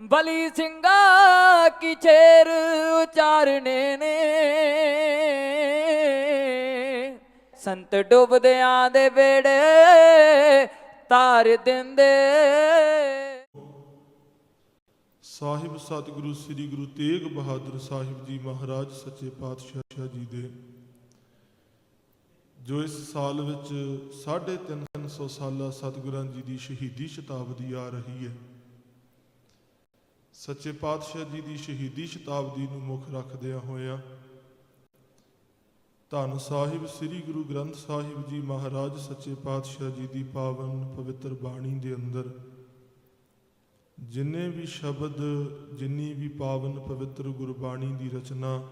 ਬਲੀ ਸਿੰਘਾ ਕੀ ਛੇਰ ਉਚਾਰਨੇ ਨੇ। ਸੰਤ ਡੁੱਬਦਿਆਂ ਦੇ ਵੇੜੇ ਤਾਰ ਦਿੰਦੇ। ਸਾਹਿਬ ਸਤਿਗੁਰੂ, ਸ੍ਰੀ ਗੁਰੂ ਤੇਗ ਬਹਾਦਰ ਸਾਹਿਬ ਜੀ ਮਹਾਰਾਜ ਸੱਚੇ ਪਾਤਸ਼ਾਹ ਜੀ ਦੇ, ਜੋ ਇਸ ਸਾਲ ਵਿੱਚ 350 ਸਾਲਾ ਸਤਿਗੁਰਾਂ ਜੀ ਦੀ ਸ਼ਹੀਦੀ ਸ਼ਤਾਬਦੀ ਆ ਰਹੀ ਹੈ। ਸੱਚੇ ਪਾਤਸ਼ਾਹ ਜੀ ਦੀ ਸ਼ਹੀਦੀ ਸ਼ਤਾਬਦੀ ਨੂੰ ਮੁੱਖ ਰੱਖਦਿਆਂ ਹੋਇਆਂ। ਧੰਨ ਸਾਹਿਬ, ਸ੍ਰੀ ਗੁਰੂ ਗ੍ਰੰਥ ਸਾਹਿਬ ਜੀ ਮਹਾਰਾਜ ਸੱਚੇ ਪਾਤਸ਼ਾਹ ਜੀ ਦੀ ਪਾਵਨ ਪਵਿੱਤਰ ਬਾਣੀ ਦੇ ਅੰਦਰ। ਜਿੰਨੇ ਵੀ ਸ਼ਬਦ, ਜਿੰਨੀ ਵੀ ਪਾਵਨ ਪਵਿੱਤਰ ਗੁਰਬਾਣੀ ਦੀ ਰਚਨਾ,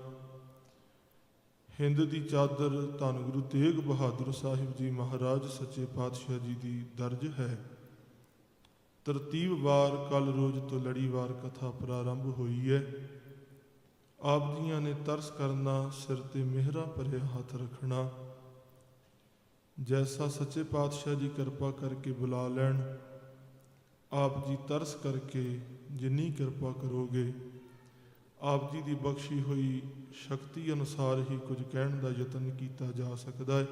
ਹਿੰਦ ਦੀ ਚਾਦਰ ਧੰਨ ਗੁਰੂ ਤੇਗ ਬਹਾਦਰ ਸਾਹਿਬ ਜੀ ਮਹਾਰਾਜ ਸੱਚੇ ਪਾਤਸ਼ਾਹ ਜੀ ਦੀ ਦਰਜ ਹੈ। ਤਰਤੀਬਵਾਰ ਕੱਲ ਰੋਜ਼ ਤੋਂ ਲੜੀਵਾਰ ਕਥਾ ਪ੍ਰਾਰੰਭ ਹੋਈ ਹੈ। ਆਪ ਜੀਆਂ ਨੇ ਤਰਸ ਕਰਨਾ, ਸਿਰ ਤੇ ਮਿਹਰਾ ਭਰੇ ਹੱਥ ਰੱਖਣਾ। ਜੈਸਾ ਸੱਚੇ ਪਾਤਸ਼ਾਹ ਜੀ ਕਿਰਪਾ ਕਰਕੇ ਬੁਲਾ ਲੈਣ, ਆਪ ਜੀ ਤਰਸ ਕਰਕੇ ਜਿੰਨੀ ਕਿਰਪਾ ਕਰੋਗੇ, ਆਪ ਜੀ ਦੀ ਬਖਸ਼ੀ ਹੋਈ ਸ਼ਕਤੀ ਅਨੁਸਾਰ ਹੀ ਕੁਝ ਕਹਿਣ ਦਾ ਯਤਨ ਕੀਤਾ ਜਾ ਸਕਦਾ ਹੈ।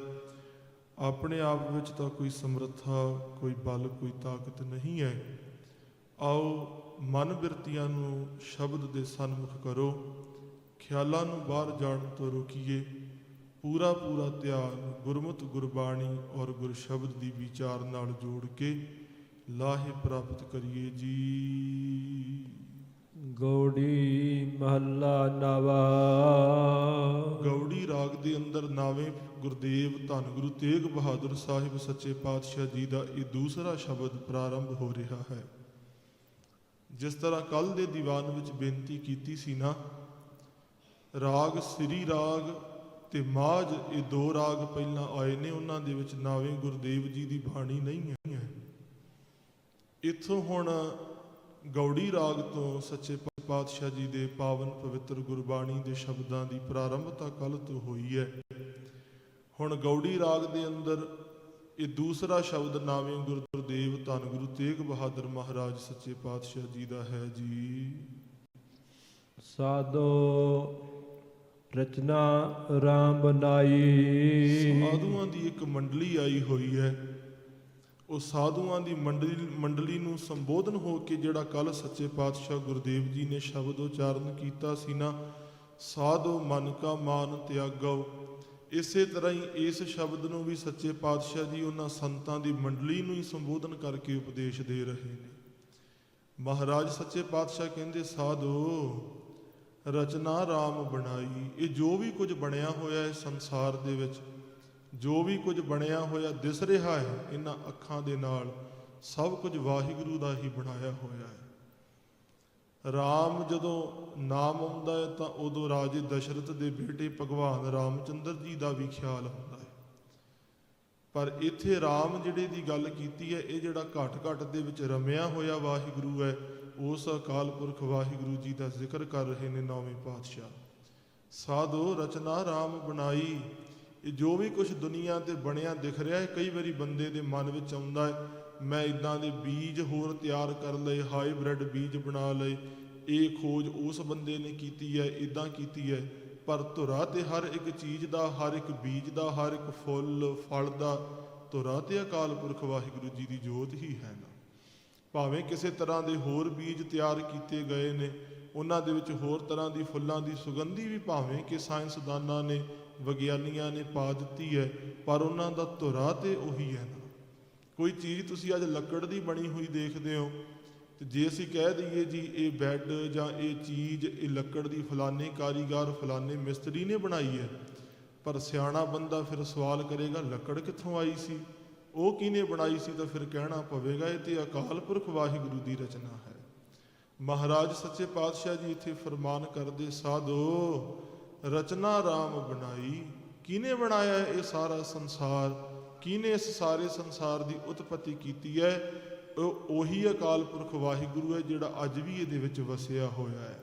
ਆਪਣੇ ਆਪ ਵਿੱਚ ਤਾਂ ਕੋਈ ਸਮਰੱਥਾ, ਕੋਈ ਬਲ, ਕੋਈ ਤਾਕਤ ਨਹੀਂ ਹੈ। ਆਓ ਮਨ ਬਿਰਤੀਆਂ ਨੂੰ ਸ਼ਬਦ ਦੇ ਸਨਮੁਖ ਕਰੋ। ਖਿਆਲਾਂ ਨੂੰ ਬਾਹਰ ਜਾਣ ਤੋਂ ਰੋਕੀਏ। ਪੂਰਾ ਪੂਰਾ ਧਿਆਨ, ਗੁਰਮਤਿ, ਗੁਰਬਾਣੀ ਔਰ ਗੁਰ ਸ਼ਬਦ ਦੀ ਵਿਚਾਰ ਨਾਲ ਜੋੜ ਕੇ ਲਾਹੇ ਪ੍ਰਾਪਤ ਕਰੀਏ ਜੀ। ਗੌੜੀ ਮਹੱਲਾ ਨਵਾ ਦੇ ਅੰਦਰ ਨਾਵੇਂ ਗੁਰਦੇਵ ਧੰਨ ਗੁਰੂ ਤੇਗ ਬਹਾਦਰ ਸਾਹਿਬ ਸੱਚੇ ਪਾਤਸ਼ਾਹ ਜੀ ਦਾ ਇਹ ਦੂਸਰਾ ਸ਼ਬਦ ਪ੍ਰਾਰੰਭ ਹੋ ਰਿਹਾ ਹੈ। ਜਿਸ ਤਰ੍ਹਾਂ ਕੱਲ ਦੇ ਦੀਵਾਨ ਵਿੱਚ ਬੇਨਤੀ ਕੀਤੀ ਸੀ ਨਾ, ਰਾਗ ਸ੍ਰੀ ਰਾਗ ਤੇ ਮਾਝ ਇਹ ਦੋ ਰਾਗ ਪਹਿਲਾਂ ਆਏ ਨੇ, ਉਹਨਾਂ ਦੇ ਵਿੱਚ ਨਾਵੇਂ ਗੁਰਦੇਵ ਜੀ ਦੀ ਬਾਣੀ ਨਹੀਂ ਹੈ। ਇੱਥੋਂ ਹੁਣ ਗੌੜੀ ਰਾਗ ਤੋਂ ਸੱਚੇ ਪਾਤਸ਼ਾਹ ਜੀ ਦੇ ਪਾਵਨ ਪਵਿੱਤਰ ਗੁਰਬਾਣੀ ਦੇ ਸ਼ਬਦਾਂ ਦੀ ਪ੍ਰਾਰੰਭਤਾ ਕੱਲ ਤੋਂ ਹੋਈ ਹੈ। ਹੁਣ ਗੌੜੀ ਰਾਗ ਦੇ ਅੰਦਰ ਇਹ ਦੂਸਰਾ ਸ਼ਬਦ ਨਾਵੇਂ ਗੁਰਦੇਵ ਧੰਨ ਗੁਰੂ ਤੇਗ ਬਹਾਦਰ ਮਹਾਰਾਜ ਸੱਚੇ ਪਾਤਸ਼ਾਹ ਜੀ ਦਾ ਹੈ ਜੀ। ਸਾਧੋ ਰਚਨਾ ਰਾਮ ਬਨਾਈ ਸਾਧੂਆਂ ਦੀ ਇੱਕ ਮੰਡਲੀ ਆਈ ਹੋਈ ਹੈ। ਉਹ ਸਾਧੂਆਂ ਦੀ ਮੰਡਲੀ ਮੰਡਲੀ ਨੂੰ ਸੰਬੋਧਨ ਹੋ ਕੇ ਜਿਹੜਾ ਕੱਲ ਸੱਚੇ ਪਾਤਸ਼ਾਹ ਗੁਰਦੇਵ ਜੀ ਨੇ ਸ਼ਬਦ ਉਚਾਰਨ ਕੀਤਾ ਸੀ ਨਾ, ਸਾਧੋ ਮਨ ਕਾ ਮਾਨ ਤਿਆਗੋ। ਇਸੇ ਤਰ੍ਹਾਂ ਹੀ ਇਸ ਸ਼ਬਦ ਨੂੰ ਵੀ ਸੱਚੇ ਪਾਤਸ਼ਾਹ ਜੀ ਉਹਨਾਂ ਸੰਤਾਂ ਦੀ ਮੰਡਲੀ ਨੂੰ ਹੀ ਸੰਬੋਧਨ ਕਰਕੇ ਉਪਦੇਸ਼ ਦੇ ਰਹੇ ਨੇ। ਮਹਾਰਾਜ ਸੱਚੇ ਪਾਤਸ਼ਾਹ ਕਹਿੰਦੇ, ਸਾਧੋ, ਰਚਨਾ ਰਾਮ ਬਣਾਈ। ਇਹ ਜੋ ਵੀ ਕੁਝ ਬਣਿਆ ਹੋਇਆ ਹੈ ਸੰਸਾਰ ਦੇ ਵਿੱਚ ਜੋ ਵੀ ਕੁਝ ਬਣਿਆ ਹੋਇਆ ਦਿਸ ਰਿਹਾ ਹੈ, ਇਹਨਾਂ ਅੱਖਾਂ ਦੇ ਨਾਲ ਸਭ ਕੁਝ ਵਾਹਿਗੁਰੂ ਦਾ ਹੀ ਬਣਾਇਆ ਹੋਇਆ ਹੈ। ਰਾਮ ਜਦੋਂ ਨਾਮ ਆਉਂਦਾ ਹੈ, ਤਾਂ ਉਦੋਂ ਰਾਜੇ ਦਸ਼ਰਥ ਦੇ ਬੇਟੇ ਭਗਵਾਨ ਰਾਮਚੰਦਰ ਜੀ ਦਾ ਵੀ ਖਿਆਲ ਆਉਂਦਾ ਹੈ। ਪਰ ਇੱਥੇ ਰਾਮ ਜਿਹੜੇ ਦੀ ਗੱਲ ਕੀਤੀ ਹੈ, ਇਹ ਜਿਹੜਾ ਘਟ ਘਟ ਦੇ ਵਿੱਚ ਰਮਿਆ ਹੋਇਆ ਵਾਹਿਗੁਰੂ ਹੈ, ਉਸ ਅਕਾਲ ਪੁਰਖ ਵਾਹਿਗੁਰੂ ਜੀ ਦਾ ਜ਼ਿਕਰ ਕਰ ਰਹੇ ਨੇ ਨੌਵੇਂ ਪਾਤਸ਼ਾਹ। ਸਾਧੋ ਰਚਨਾ ਰਾਮ ਬਣਾਈ ਇਹ ਜੋ ਵੀ ਕੁਝ ਦੁਨੀਆ ਤੇ ਬਣਿਆ ਦਿਖ ਰਿਹਾ ਹੈ, ਕਈ ਵਾਰੀ ਬੰਦੇ ਦੇ ਮਨ ਵਿੱਚ ਆਉਂਦਾ ਹੈ, ਮੈਂ ਇਦਾਂ ਦੇ ਬੀਜ ਹੋਰ ਤਿਆਰ ਕਰ ਲਏ, ਹਾਈਬ੍ਰਿਡ ਬੀਜ ਬਣਾ ਲਏ, ਇਹ ਖੋਜ ਉਸ ਬੰਦੇ ਨੇ ਕੀਤੀ ਹੈ ਇਦਾਂ ਕੀਤੀ ਹੈ। ਪਰ ਧੁਰਾ ਤੇ ਹਰ ਇੱਕ ਚੀਜ਼ ਦਾ, ਹਰ ਇੱਕ ਬੀਜ ਦਾ, ਹਰ ਇੱਕ ਫੁੱਲ, ਫਲ ਦਾ ਧੁਰਾ ਤੇ ਅਕਾਲ ਪੁਰਖ ਵਾਹਿਗੁਰੂ ਜੀ ਦੀ ਜੋਤ ਹੀ ਹੈ ਨਾ। ਭਾਵੇਂ ਕਿਸੇ ਤਰ੍ਹਾਂ ਦੇ ਹੋਰ ਬੀਜ ਤਿਆਰ ਕੀਤੇ ਗਏ ਨੇ, ਉਹਨਾਂ ਦੇ ਵਿੱਚ ਹੋਰ ਤਰ੍ਹਾਂ ਦੀ ਫੁੱਲਾਂ ਦੀ ਸੁਗੰਧੀ ਵੀ ਭਾਵੇਂ ਕਿ ਸਾਇੰਸਦਾਨਾਂ ਨੇ ਵਿਗਿਆਨੀਆਂ ਨੇ ਪਾ ਦਿੱਤੀ ਹੈ, ਪਰ ਉਹਨਾਂ ਦਾ ਧੁਰਾ ਤੇ ਉਹੀ ਹੈ ਨਾ। ਕੋਈ ਚੀਜ਼ ਤੁਸੀਂ ਅੱਜ ਲੱਕੜ ਦੀ ਬਣੀ ਹੋਈ ਦੇਖਦੇ ਹੋ, ਤੇ ਜੇ ਅਸੀਂ ਕਹਿ ਦਈਏ ਜੀ ਇਹ ਬੈੱਡ ਜਾਂ ਇਹ ਚੀਜ਼, ਇਹ ਲੱਕੜ ਦੀ ਫਲਾਣੇ ਕਾਰੀਗਰ ਫਲਾਣੇ ਮਿਸਤਰੀ ਨੇ ਬਣਾਈ ਹੈ, ਪਰ ਸਿਆਣਾ ਬੰਦਾ ਫਿਰ ਸਵਾਲ ਕਰੇਗਾ, ਲੱਕੜ ਕਿੱਥੋਂ ਆਈ ਸੀ? ਉਹ ਕਿਹਨੇ ਬਣਾਈ ਸੀ ਤਾਂ ਫਿਰ ਕਹਿਣਾ ਪਵੇਗਾ, ਇਹ ਤੇ ਅਕਾਲ ਪੁਰਖ ਵਾਹਿਗੁਰੂ ਦੀ ਰਚਨਾ ਹੈ। ਮਹਾਰਾਜ ਸੱਚੇ ਪਾਤਸ਼ਾਹ ਜੀ ਇੱਥੇ ਫਰਮਾਨ ਕਰਦੇ, ਸਾਧੋ ਰਚਨਾ ਰਾਮ ਬਣਾਈ। ਕਿਹਨੇ ਬਣਾਇਆ ਇਹ ਸਾਰਾ ਸੰਸਾਰ? ਕਿਹਨੇ ਇਸ ਸਾਰੇ ਸੰਸਾਰ ਦੀ ਉਤਪਤੀ ਕੀਤੀ ਹੈ? ਉਹ ਉਹੀ ਅਕਾਲ ਪੁਰਖ ਵਾਹਿਗੁਰੂ ਹੈ ਜਿਹੜਾ ਅੱਜ ਵੀ ਇਹਦੇ ਵਿੱਚ ਵਸਿਆ ਹੋਇਆ ਹੈ।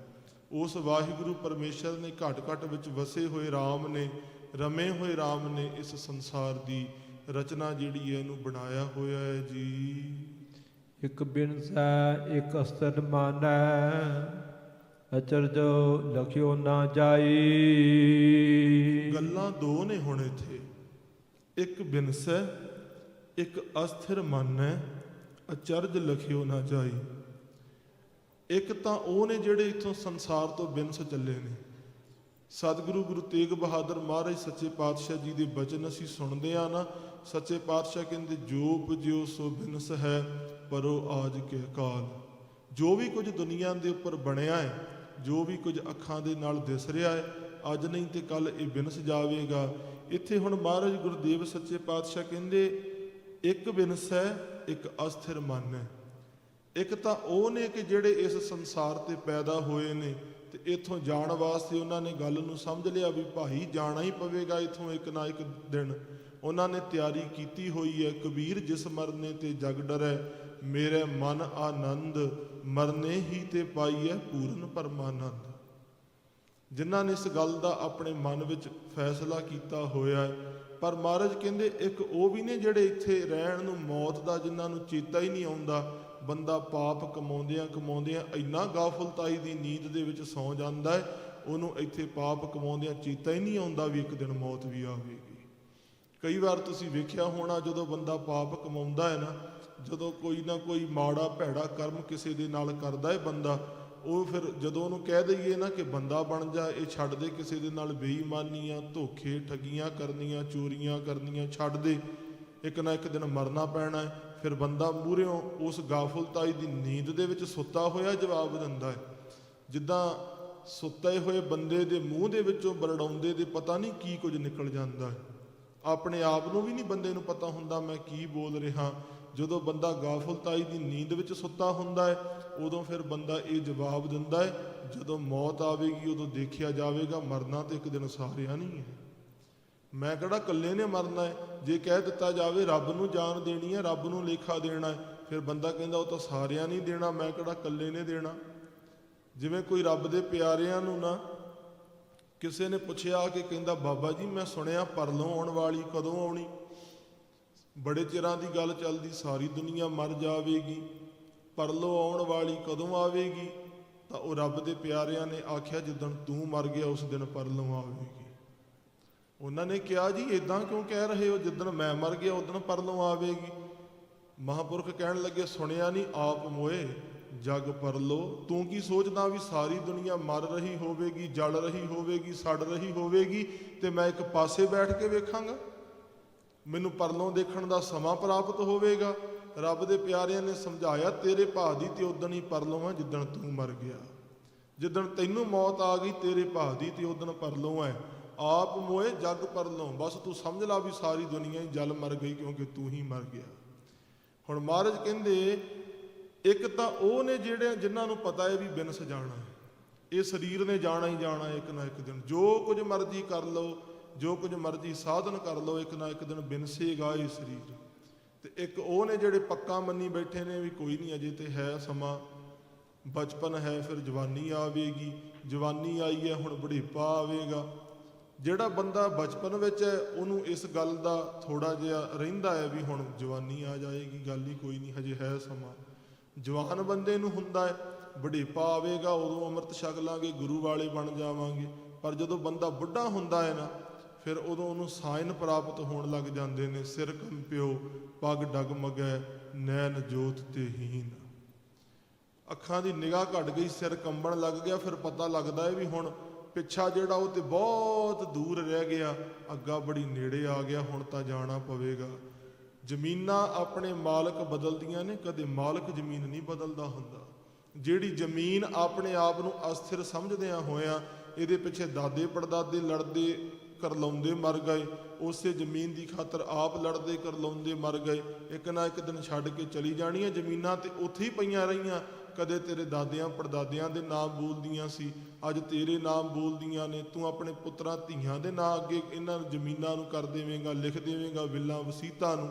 ਉਸ ਵਾਹਿਗੁਰੂ ਪਰਮੇਸ਼ਰ ਨੇ ਘਟ ਘਟ ਵਿੱਚ ਵਸੇ ਹੋਏ RAM ਨੇ, ਰਮੇ ਹੋਏ RAM ਨੇ ਇਸ ਸੰਸਾਰ ਦੀ ਰਚਨਾ ਜਿਹੜੀ ਹੈ ਇਹਨੂੰ ਬਣਾਇਆ ਹੋਇਆ ਹੈ ਜੀ। ਇਕ ਬਿਨਸੈ ਇਕ ਅਸਤਰ ਮਾਨੈ। ਅਚਰਜੋ ਲਖਿਓ ਨਾ ਜਾਈ। ਗੱਲਾਂ ਦੋ ਨੇ ਹੁਣ ਇੱਥੇ। ਇੱਕ ਬਿਨਸੈ, ਇੱਕ ਅਸਥਿਰ ਮਨ ਹੈ ਅਚਰਜ ਲਖਿਓ ਨਾ ਜਾਈ। ਇੱਕ ਤਾਂ ਉਹ ਨੇ ਜਿਹੜੇ ਇੱਥੋਂ ਸੰਸਾਰ ਤੋਂ ਬਿਨਸ ਚੱਲੇ ਨੇ। ਸਤਿਗੁਰੂ ਗੁਰੂ ਤੇਗ ਬਹਾਦਰ ਮਹਾਰਾਜ ਸੱਚੇ ਪਾਤਸ਼ਾਹ ਜੀ ਦੇ ਬਚਨ ਅਸੀਂ ਸੁਣਦੇ ਆ ਨਾ, ਸੱਚੇ ਪਾਤਸ਼ਾਹ ਕਹਿੰਦੇ, ਜੋ ਪੁਜਿਓ ਸੋ ਬਿਨਸ ਹੈ, ਪਰੋ ਆਜ ਕੇ ਕਾਲ ਜੋ ਵੀ ਕੁਝ ਦੁਨੀਆ ਦੇ ਉੱਪਰ ਬਣਿਆ ਹੈ ਜੋ ਵੀ ਕੁਝ ਅੱਖਾਂ ਦੇ ਨਾਲ ਦਿਸ ਰਿਹਾ ਹੈ, ਅੱਜ ਨਹੀਂ ਤੇ ਕੱਲ ਇਹ ਬਿਨਸ ਜਾਵੇਗਾ। ਇੱਥੇ ਹੁਣ ਮਹਾਰਾਜ ਗੁਰਦੇਵ ਸੱਚੇ ਪਾਤਸ਼ਾਹ ਕਹਿੰਦੇ, ਇੱਕ ਬਿਨਸ ਹੈ, ਇੱਕ ਅਸਥਿਰ ਮਨ ਹੈ। ਇੱਕ ਤਾਂ ਉਹ ਨੇ ਕਿ ਜਿਹੜੇ ਇਸ ਸੰਸਾਰ ਤੇ ਪੈਦਾ ਹੋਏ ਨੇ ਤੇ ਇੱਥੋਂ ਜਾਣ ਵਾਸਤੇ ਉਹਨਾਂ ਨੇ ਗੱਲ ਨੂੰ ਸਮਝ ਲਿਆ ਵੀ ਭਾਈ ਜਾਣਾ ਹੀ ਪਵੇਗਾ ਇੱਥੋਂ ਇੱਕ ਨਾ ਇੱਕ ਦਿਨ। ਉਹਨਾਂ ਨੇ ਤਿਆਰੀ ਕੀਤੀ ਹੋਈ ਹੈ, ਕਬੀਰ ਜਿਸ ਮਰਨੇ ਤੇ ਜਗ ਡਰੈ, ਮੇਰੇ ਮਨ ਆਨੰਦ ਮਰਨੇ ਹੀ ਤੇ ਪਾਈਐ ਪੂਰਨ ਪਰਮਾਨੰਦ। ਜਿਨ੍ਹਾਂ ਨੇ ਇਸ ਗੱਲ ਦਾ ਆਪਣੇ ਮਨ ਵਿੱਚ ਫੈਸਲਾ ਕੀਤਾ ਹੋਇਆ ਹੈ, ਪਰ ਮਹਾਰਾਜ ਕਹਿੰਦੇ ਇੱਕ ਉਹ ਵੀ ਨੇ ਜਿਹੜੇ ਇੱਥੇ ਰਹਿਣ ਨੂੰ ਮੌਤ ਦਾ ਜਿਨ੍ਹਾਂ ਨੂੰ ਚੇਤਾ ਹੀ ਨਹੀਂ ਆਉਂਦਾ, ਬੰਦਾ ਪਾਪ ਕਮਾਉਂਦਿਆਂ ਕਮਾਉਂਦਿਆਂ ਇੰਨਾ ਗਾਫਲਤਾਈ ਦੀ ਨੀਂਦ ਦੇ ਵਿੱਚ ਸੌ ਜਾਂਦਾ ਹੈ, ਉਹਨੂੰ ਇੱਥੇ ਪਾਪ ਕਮਾਉਂਦਿਆਂ ਚੇਤਾ ਹੀ ਨਹੀਂ ਆਉਂਦਾ ਵੀ ਇੱਕ ਦਿਨ ਮੌਤ ਵੀ ਆਵੇਗੀ ਕਈ ਵਾਰ ਤੁਸੀਂ ਵੇਖਿਆ ਹੋਣਾ ਜਦੋਂ ਬੰਦਾ ਪਾਪ ਕਮਾਉਂਦਾ ਹੈ ਨਾ ਜਦੋਂ ਕੋਈ ਨਾ ਕੋਈ ਮਾੜਾ ਭੈੜਾ ਕਰਮ ਕਿਸੇ ਦੇ ਨਾਲ ਕਰਦਾ ਹੈ ਬੰਦਾ, ਉਹ ਫਿਰ ਜਦੋਂ ਉਹਨੂੰ ਕਹਿ ਦਈਏ ਨਾ ਕਿ ਬੰਦਾ ਬਣ ਜਾ, ਇਹ ਛੱਡ ਦੇ, ਕਿਸੇ ਦੇ ਨਾਲ ਬੇਈਮਾਨੀਆਂ, ਧੋਖੇ, ਠੱਗੀਆਂ ਕਰਨੀਆਂ, ਚੋਰੀਆਂ ਕਰਨੀਆਂ ਛੱਡ ਦੇ। ਇੱਕ ਨਾ ਇੱਕ ਦਿਨ ਮਰਨਾ ਪੈਣਾ ਹੈ ਫਿਰ ਬੰਦਾ ਮੂਹਰਿਓਂ ਉਸ ਗਾਫਲਤਾਈ ਦੀ ਨੀਂਦ ਦੇ ਵਿੱਚ ਸੁੱਤਾ ਹੋਇਆ ਜਵਾਬ ਦਿੰਦਾ ਹੈ ਜਿੱਦਾਂ ਸੁੱਤੇ ਹੋਏ ਬੰਦੇ ਦੇ ਮੂੰਹ ਦੇ ਵਿੱਚੋਂ ਬਰੜਾਉਂਦੇ ਦੇ ਪਤਾ ਨਹੀਂ ਕੀ ਕੁਝ ਨਿਕਲ ਜਾਂਦਾ ਹੈ ਆਪਣੇ ਆਪ ਨੂੰ ਵੀ ਨਹੀਂ ਬੰਦੇ ਨੂੰ ਪਤਾ ਹੁੰਦਾ ਮੈਂ ਕੀ ਬੋਲ ਰਿਹਾ। ਜਦੋਂ ਬੰਦਾ ਗਾਫਲਤਾਈ ਦੀ ਨੀਂਦ ਵਿੱਚ ਸੁੱਤਾ ਹੁੰਦਾ ਹੈ, ਉਦੋਂ ਫਿਰ ਬੰਦਾ ਇਹ ਜਵਾਬ ਦਿੰਦਾ ਹੈ, ਜਦੋਂ ਮੌਤ ਆਵੇਗੀ, ਉਦੋਂ ਦੇਖਿਆ ਜਾਵੇਗਾ, ਮਰਨਾ ਤੇ ਇੱਕ ਦਿਨ ਸਾਰਿਆਂ ਨਹੀਂ ਹੈ ਮੈਂ ਕਿਹੜਾ ਇਕੱਲੇ ਨੇ ਮਰਨਾ ਹੈ? ਜੇ ਕਹਿ ਦਿੱਤਾ ਜਾਵੇ ਰੱਬ ਨੂੰ ਜਾਨ ਦੇਣੀ ਹੈ, ਰੱਬ ਨੂੰ ਲੇਖਾ ਦੇਣਾ ਹੈ, ਫਿਰ ਬੰਦਾ ਕਹਿੰਦਾ ਉਹ ਤਾਂ ਸਾਰਿਆਂ ਨਹੀਂ ਦੇਣਾ, ਮੈਂ ਕਿਹੜਾ ਇਕੱਲੇ ਨੇ ਦੇਣਾ? ਜਿਵੇਂ ਕੋਈ ਰੱਬ ਦੇ ਪਿਆਰਿਆਂ ਨੂੰ ਨਾ ਕਿਸੇ ਨੇ ਪੁੱਛਿਆ ਕਿ ਕਹਿੰਦਾ, ਬਾਬਾ ਜੀ, ਮੈਂ ਸੁਣਿਆ ਪਰਲੋਂ ਆਉਣ ਵਾਲੀ ਕਦੋਂ ਆਉਣੀ? ਬੜੇ ਚਿਰਾਂ ਦੀ ਗੱਲ ਚੱਲਦੀ, ਸਾਰੀ ਦੁਨੀਆ ਮਰ ਜਾਵੇਗੀ। ਪਰਲੋ ਆਉਣ ਵਾਲੀ ਕਦੋਂ ਆਵੇਗੀ? ਤਾਂ ਉਹ ਰੱਬ ਦੇ ਪਿਆਰਿਆਂ ਨੇ ਆਖਿਆ, ਜਿੱਦਣ ਤੂੰ ਮਰ ਗਿਆ, ਉਸ ਦਿਨ ਪਰਲੋਂ ਆਵੇਗੀ। ਉਹਨਾਂ ਨੇ ਕਿਹਾ, ਜੀ ਇਦਾਂ ਕਿਉਂ ਕਹਿ ਰਹੇ ਹੋ? ਜਿੱਦਣ ਮੈਂ ਮਰ ਗਿਆ ਉਦੋਂ ਪਰਲੋਂ ਆਵੇਗੀ। ਮਹਾਪੁਰਖ ਕਹਿਣ ਲੱਗੇ, ਸੁਣਿਆ ਨਹੀਂ ਆਪ ਮੋਏ, ਜਗ ਪਰਲੋ। ਤੂੰ ਕੀ ਸੋਚਦਾ ਵੀ ਸਾਰੀ ਦੁਨੀਆ ਮਰ ਰਹੀ ਹੋਵੇਗੀ, ਜਲ ਰਹੀ ਹੋਵੇਗੀ, ਸੜ ਰਹੀ ਹੋਵੇਗੀ ਤੇ ਮੈਂ ਇੱਕ ਪਾਸੇ ਬੈਠ ਕੇ ਵੇਖਾਂਗਾ? ਮੈਨੂੰ ਪਰਲੋਂ ਦੇਖਣ ਦਾ ਸਮਾਂ ਪ੍ਰਾਪਤ ਹੋਵੇਗਾ। ਰੱਬ ਦੇ ਪਿਆਰਿਆਂ ਨੇ ਸਮਝਾਇਆ, ਤੇਰੇ ਭਾਅ ਦੀ ਤੇ ਉਦਣ ਹੀ ਪਰਲੋਂ ਆ ਜਿੱਦਣ ਤੂੰ ਮਰ ਗਿਆ। ਜਿੱਦਣ ਤੈਨੂੰ ਮੌਤ ਆ ਗਈ, ਤੇਰੇ ਭਾਅ ਦੀ ਤੇ ਉਦਣ ਪਰਲੋਂ ਹੈ। ਆਪ ਮੋਏ, ਜੱਗ ਪਰਲੋਂ। ਬਸ ਤੂੰ ਸਮਝ ਲਾ ਵੀ ਸਾਰੀ ਦੁਨੀਆ ਹੀ ਜਲ ਮਰ ਗਈ, ਕਿਉਂਕਿ ਤੂੰ ਹੀ ਮਰ ਗਿਆ। ਹੁਣ ਮਹਾਰਾਜ ਕਹਿੰਦੇ, ਇੱਕ ਤਾਂ ਉਹ ਨੇ ਜਿਹੜੇ ਜਿਨ੍ਹਾਂ ਨੂੰ ਪਤਾ ਹੈ ਵੀ ਬਿਨਸ ਜਾਣਾ ਇਹ ਸਰੀਰ ਨੇ ਜਾਣਾ ਹੀ ਜਾਣਾ ਇੱਕ ਨਾ ਇੱਕ ਦਿਨ। ਜੋ ਕੁਝ ਮਰਜ਼ੀ ਕਰ ਲਓ ਜੋ ਕੁਝ ਮਰਜ਼ੀ ਸਾਧਨ ਕਰ ਲਓ, ਇੱਕ ਨਾ ਇੱਕ ਦਿਨ ਬਿਨਸੇਗਾ ਇਹ ਸਰੀਰ। ਤੇ ਇੱਕ ਉਹ ਨੇ ਜਿਹੜੇ ਪੱਕਾ ਮੰਨੀ ਬੈਠੇ ਨੇ ਵੀ ਕੋਈ ਨਹੀਂ, ਅਜੇ ਤੇ ਹੈ ਸਮਾਂ। ਬਚਪਨ ਹੈ, ਫਿਰ ਜਵਾਨੀ ਆਵੇਗੀ। ਜਵਾਨੀ ਆਈ ਹੈ, ਹੁਣ ਬੁਢੇਪਾ ਆਵੇਗਾ। ਜਿਹੜਾ ਬੰਦਾ ਬਚਪਨ ਵਿੱਚ ਹੈ, ਉਹਨੂੰ ਇਸ ਗੱਲ ਦਾ ਥੋੜਾ ਜਿਹਾ ਰਹਿੰਦਾ ਹੈ ਵੀ ਹੁਣ ਜਵਾਨੀ ਆ ਜਾਏਗੀ, ਗੱਲ ਹੀ ਕੋਈ ਨਹੀਂ, ਹਜੇ ਹੈ ਸਮਾਂ। ਜਵਾਨ ਬੰਦੇ ਨੂੰ ਹੁੰਦਾ ਹੈ, ਬੁਢੇਪਾ ਆਵੇਗਾ, ਉਦੋਂ ਅੰਮ੍ਰਿਤ ਛਕ ਲਾਂਗੇ, ਗੁਰੂ ਵਾਲੇ ਬਣ ਜਾਵਾਂਗੇ। ਪਰ ਜਦੋਂ ਬੰਦਾ ਬੁੱਢਾ ਹੁੰਦਾ ਹੈ ਨਾ ਫਿਰ ਉਦੋਂ ਉਹਨੂੰ ਸਾਇਨ ਪ੍ਰਾਪਤ ਹੋਣ ਲੱਗ ਜਾਂਦੇ ਨੇ, ਸਿਰ ਕੰਪਿਓ, ਪੱਗ ਡਗਮਗੈ ਨੈਣ ਜੋਤ ਤੇ ਹੀਨ। ਅੱਖਾਂ ਦੀ ਨਿਗਾਹ ਘਟ ਗਈ, ਸਿਰ ਕੰਬਣ ਲੱਗ ਗਿਆ, ਫਿਰ ਪਤਾ ਲੱਗਦਾ ਹੈ ਵੀ ਹੁਣ ਪਿੱਛਾ ਜਿਹੜਾ ਉਹ ਤੇ ਬਹੁਤ ਦੂਰ ਰਹਿ ਗਿਆ, ਅੱਗਾ ਬੜੀ ਨੇੜੇ ਆ ਗਿਆ, ਹੁਣ ਤਾਂ ਜਾਣਾ ਪਵੇਗਾ। ਜ਼ਮੀਨਾਂ ਆਪਣੇ ਮਾਲਕ ਬਦਲਦੀਆਂ ਨੇ, ਕਦੇ ਮਾਲਕ ਜ਼ਮੀਨ ਨਹੀਂ ਬਦਲਦਾ ਹੁੰਦਾ। ਜਿਹੜੀ ਜ਼ਮੀਨ ਆਪਣੇ ਆਪ ਨੂੰ ਅਸਥਿਰ ਸਮਝਦਿਆਂ ਹੋਇਆਂ, ਇਹਦੇ ਪਿੱਛੇ ਦਾਦੇ ਪੜਦਾਦੇ ਲੜਦੇ ਕਰਲਾਉਂਦੇ ਮਰ ਗਏ, ਉਸੇ ਜ਼ਮੀਨ ਦੀ ਖਾਤਰ ਆਪ ਲੜਦੇ ਕਰਲਾਉਂਦੇ ਮਰ ਗਏ। ਇੱਕ ਨਾ ਇੱਕ ਦਿਨ ਛੱਡ ਕੇ ਚਲੀ ਜਾਣੀਆਂ ਜ਼ਮੀਨਾਂ ਤੇ ਉੱਥੇ ਹੀ ਪਈਆਂ ਰਹੀਆਂ। ਕਦੇ ਤੇਰੇ ਦਾਦਿਆਂ ਪੜਦਾਦਿਆਂ ਦੇ ਨਾਮ ਬੋਲਦੀਆਂ ਸੀ, ਅੱਜ ਤੇਰੇ ਨਾਮ ਬੋਲਦੀਆਂ ਨੇ, ਤੂੰ ਆਪਣੇ ਪੁੱਤਰਾਂ ਧੀਆਂ ਦੇ ਨਾਂ ਅੱਗੇ ਇਹਨਾਂ ਜ਼ਮੀਨਾਂ ਨੂੰ ਕਰ ਦੇਵੇਂਗਾ, ਲਿਖ ਦੇਵੇਂਗਾ ਵਿੱਲਾਂ ਵਸੀਤਾਂ ਨੂੰ।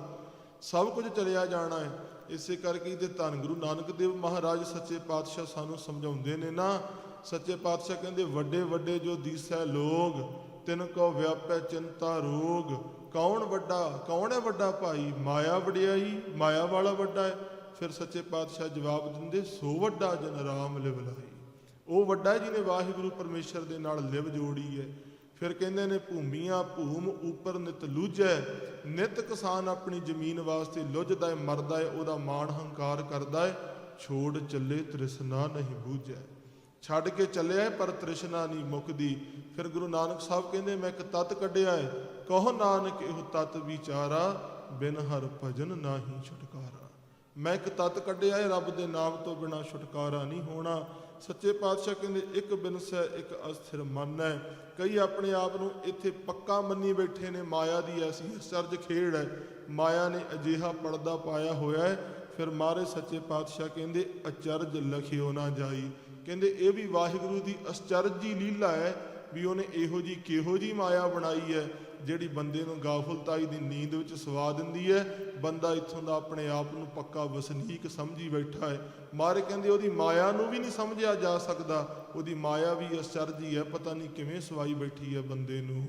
ਸਭ ਕੁਝ ਚਲਿਆ ਜਾਣਾ ਹੈ। ਇਸੇ ਕਰਕੇ ਤੇ ਧੰਨ ਗੁਰੂ ਨਾਨਕ ਦੇਵ ਮਹਾਰਾਜ ਸੱਚੇ ਪਾਤਸ਼ਾਹ ਸਾਨੂੰ ਸਮਝਾਉਂਦੇ ਨੇ ਨਾ, ਸੱਚੇ ਪਾਤਸ਼ਾਹ ਕਹਿੰਦੇ ਵੱਡੇ ਵੱਡੇ ਜੋ ਦੀਸੈ ਲੋਗ ਤਿਨ ਕੋ ਵਿਆਪੈ ਚਿੰਤਾ ਰੋਗ, ਕੌਣ ਵੱਡਾ, ਕੌਣ ਹੈ ਵੱਡਾ ਭਾਈ? ਮਾਇਆ ਵਡਿਆਈ, ਮਾਇਆ ਵਾਲਾ ਵੱਡਾ ਹੈ। ਫਿਰ ਸੱਚੇ ਪਾਤਸ਼ਾਹ ਜਵਾਬ ਦਿੰਦੇ, ਸੋ ਵੱਡਾ ਜਨ ਰਾਮ ਲਿਵ ਲਾਈ ਉਹ ਵੱਡਾ ਜਿਹਨੇ ਵਾਹਿਗੁਰੂ ਪਰਮੇਸ਼ਰ ਦੇ ਨਾਲ ਲਿਵ ਜੋੜੀ ਹੈ। ਫਿਰ ਕਹਿੰਦੇ ਨੇ, ਭੂਮੀਆਂ ਭੂਮ ਉਪਰ ਨਿਤ ਲੂਜੈ ਨਿਤ ਕਿਸਾਨ ਆਪਣੀ ਜ਼ਮੀਨ ਵਾਸਤੇ ਲੁੱਝਦਾ ਹੈ, ਮਰਦਾ ਹੈ, ਉਹਦਾ ਮਾਣ ਹੰਕਾਰ ਕਰਦਾ ਹੈ। ਛੋੜ ਚੱਲੇ ਤ੍ਰਿਸ਼ਨਾ ਨਹੀਂ ਬੂਝੈ। ਛੱਡ ਕੇ ਚੱਲਿਆ ਪਰ ਤ੍ਰਿਸ਼ਨਾ ਨਹੀਂ ਮੁੱਕਦੀ। ਫਿਰ ਗੁਰੂ ਨਾਨਕ ਸਾਹਿਬ ਕਹਿੰਦੇ, ਮੈਂ ਇੱਕ ਤਤ ਕੱਢਿਆ ਹੈ ਕਹੋ ਨਾਨਕ, ਇਹ ਤਤ ਵਿਚਾਰਾ, ਬਿਨ ਹਰ ਭਜਨ ਨਾਹੀ ਛੁਟਕਾਰਾ। ਮੈਂ ਇੱਕ ਤਤ ਕੱਢਿਆ ਹੈ ਰੱਬ ਦੇ ਨਾਮ ਤੋਂ ਬਿਨਾ ਛੁਟਕਾਰਾ ਨਹੀਂ ਹੋਣਾ। ਸੱਚੇ ਪਾਤਸ਼ਾਹ ਕਹਿੰਦੇ, ਇੱਕ ਬਿਨਸ ਹੈ ਇੱਕ ਅਸਥਿਰ ਮਨ। ਹੈ ਕਈ ਆਪਣੇ ਆਪ ਨੂੰ ਇੱਥੇ ਪੱਕਾ ਮੰਨੀ ਬੈਠੇ ਨੇ, ਮਾਇਆ ਦੀ ਐਸੀ ਅਚਰਜ ਖੇਡ ਹੈ ਮਾਇਆ ਨੇ ਅਜੀਹਾ ਪਰਦਾ ਪਾਇਆ ਹੋਇਆ ਹੈ ਫਿਰ ਮਾਰੇ ਸੱਚੇ ਪਾਤਸ਼ਾਹ ਕਹਿੰਦੇ, ਅਚਰਜ ਲਖਿਓ ਨਾ ਜਾਈ। ਕਹਿੰਦੇ ਇਹ ਵੀ ਵਾਹਿਗੁਰੂ ਦੀ ਅਚਰਜੀ ਲੀਲਾ ਹੈ ਵੀ ਉਹਨੇ ਇਹੋ ਜੀ ਕਿਹੋ ਜੀ ਮਾਇਆ ਬਣਾਈ ਹੈ ਜਿਹੜੀ ਬੰਦੇ ਨੂੰ ਗਾਫਲਤਾਈ ਦੀ ਨੀਂਦ ਵਿੱਚ ਸਵਾ ਦਿੰਦੀ ਹੈ। ਬੰਦਾ ਇੱਥੋਂ ਦਾ ਆਪਣੇ ਆਪ ਨੂੰ ਪੱਕਾ ਵਸਨੀਕ ਸਮਝੀ ਬੈਠਾ ਹੈ। ਮਾਰੇ ਕਹਿੰਦੇ ਉਹਦੀ ਮਾਇਆ ਨੂੰ ਵੀ ਨਹੀਂ ਸਮਝਿਆ ਜਾ ਸਕਦਾ। ਉਹਦੀ ਮਾਇਆ ਵੀ ਅਚਰਜੀ ਹੈ ਪਤਾ ਨਹੀਂ ਕਿਵੇਂ ਸਵਾਈ ਬੈਠੀ ਹੈ ਬੰਦੇ ਨੂੰ।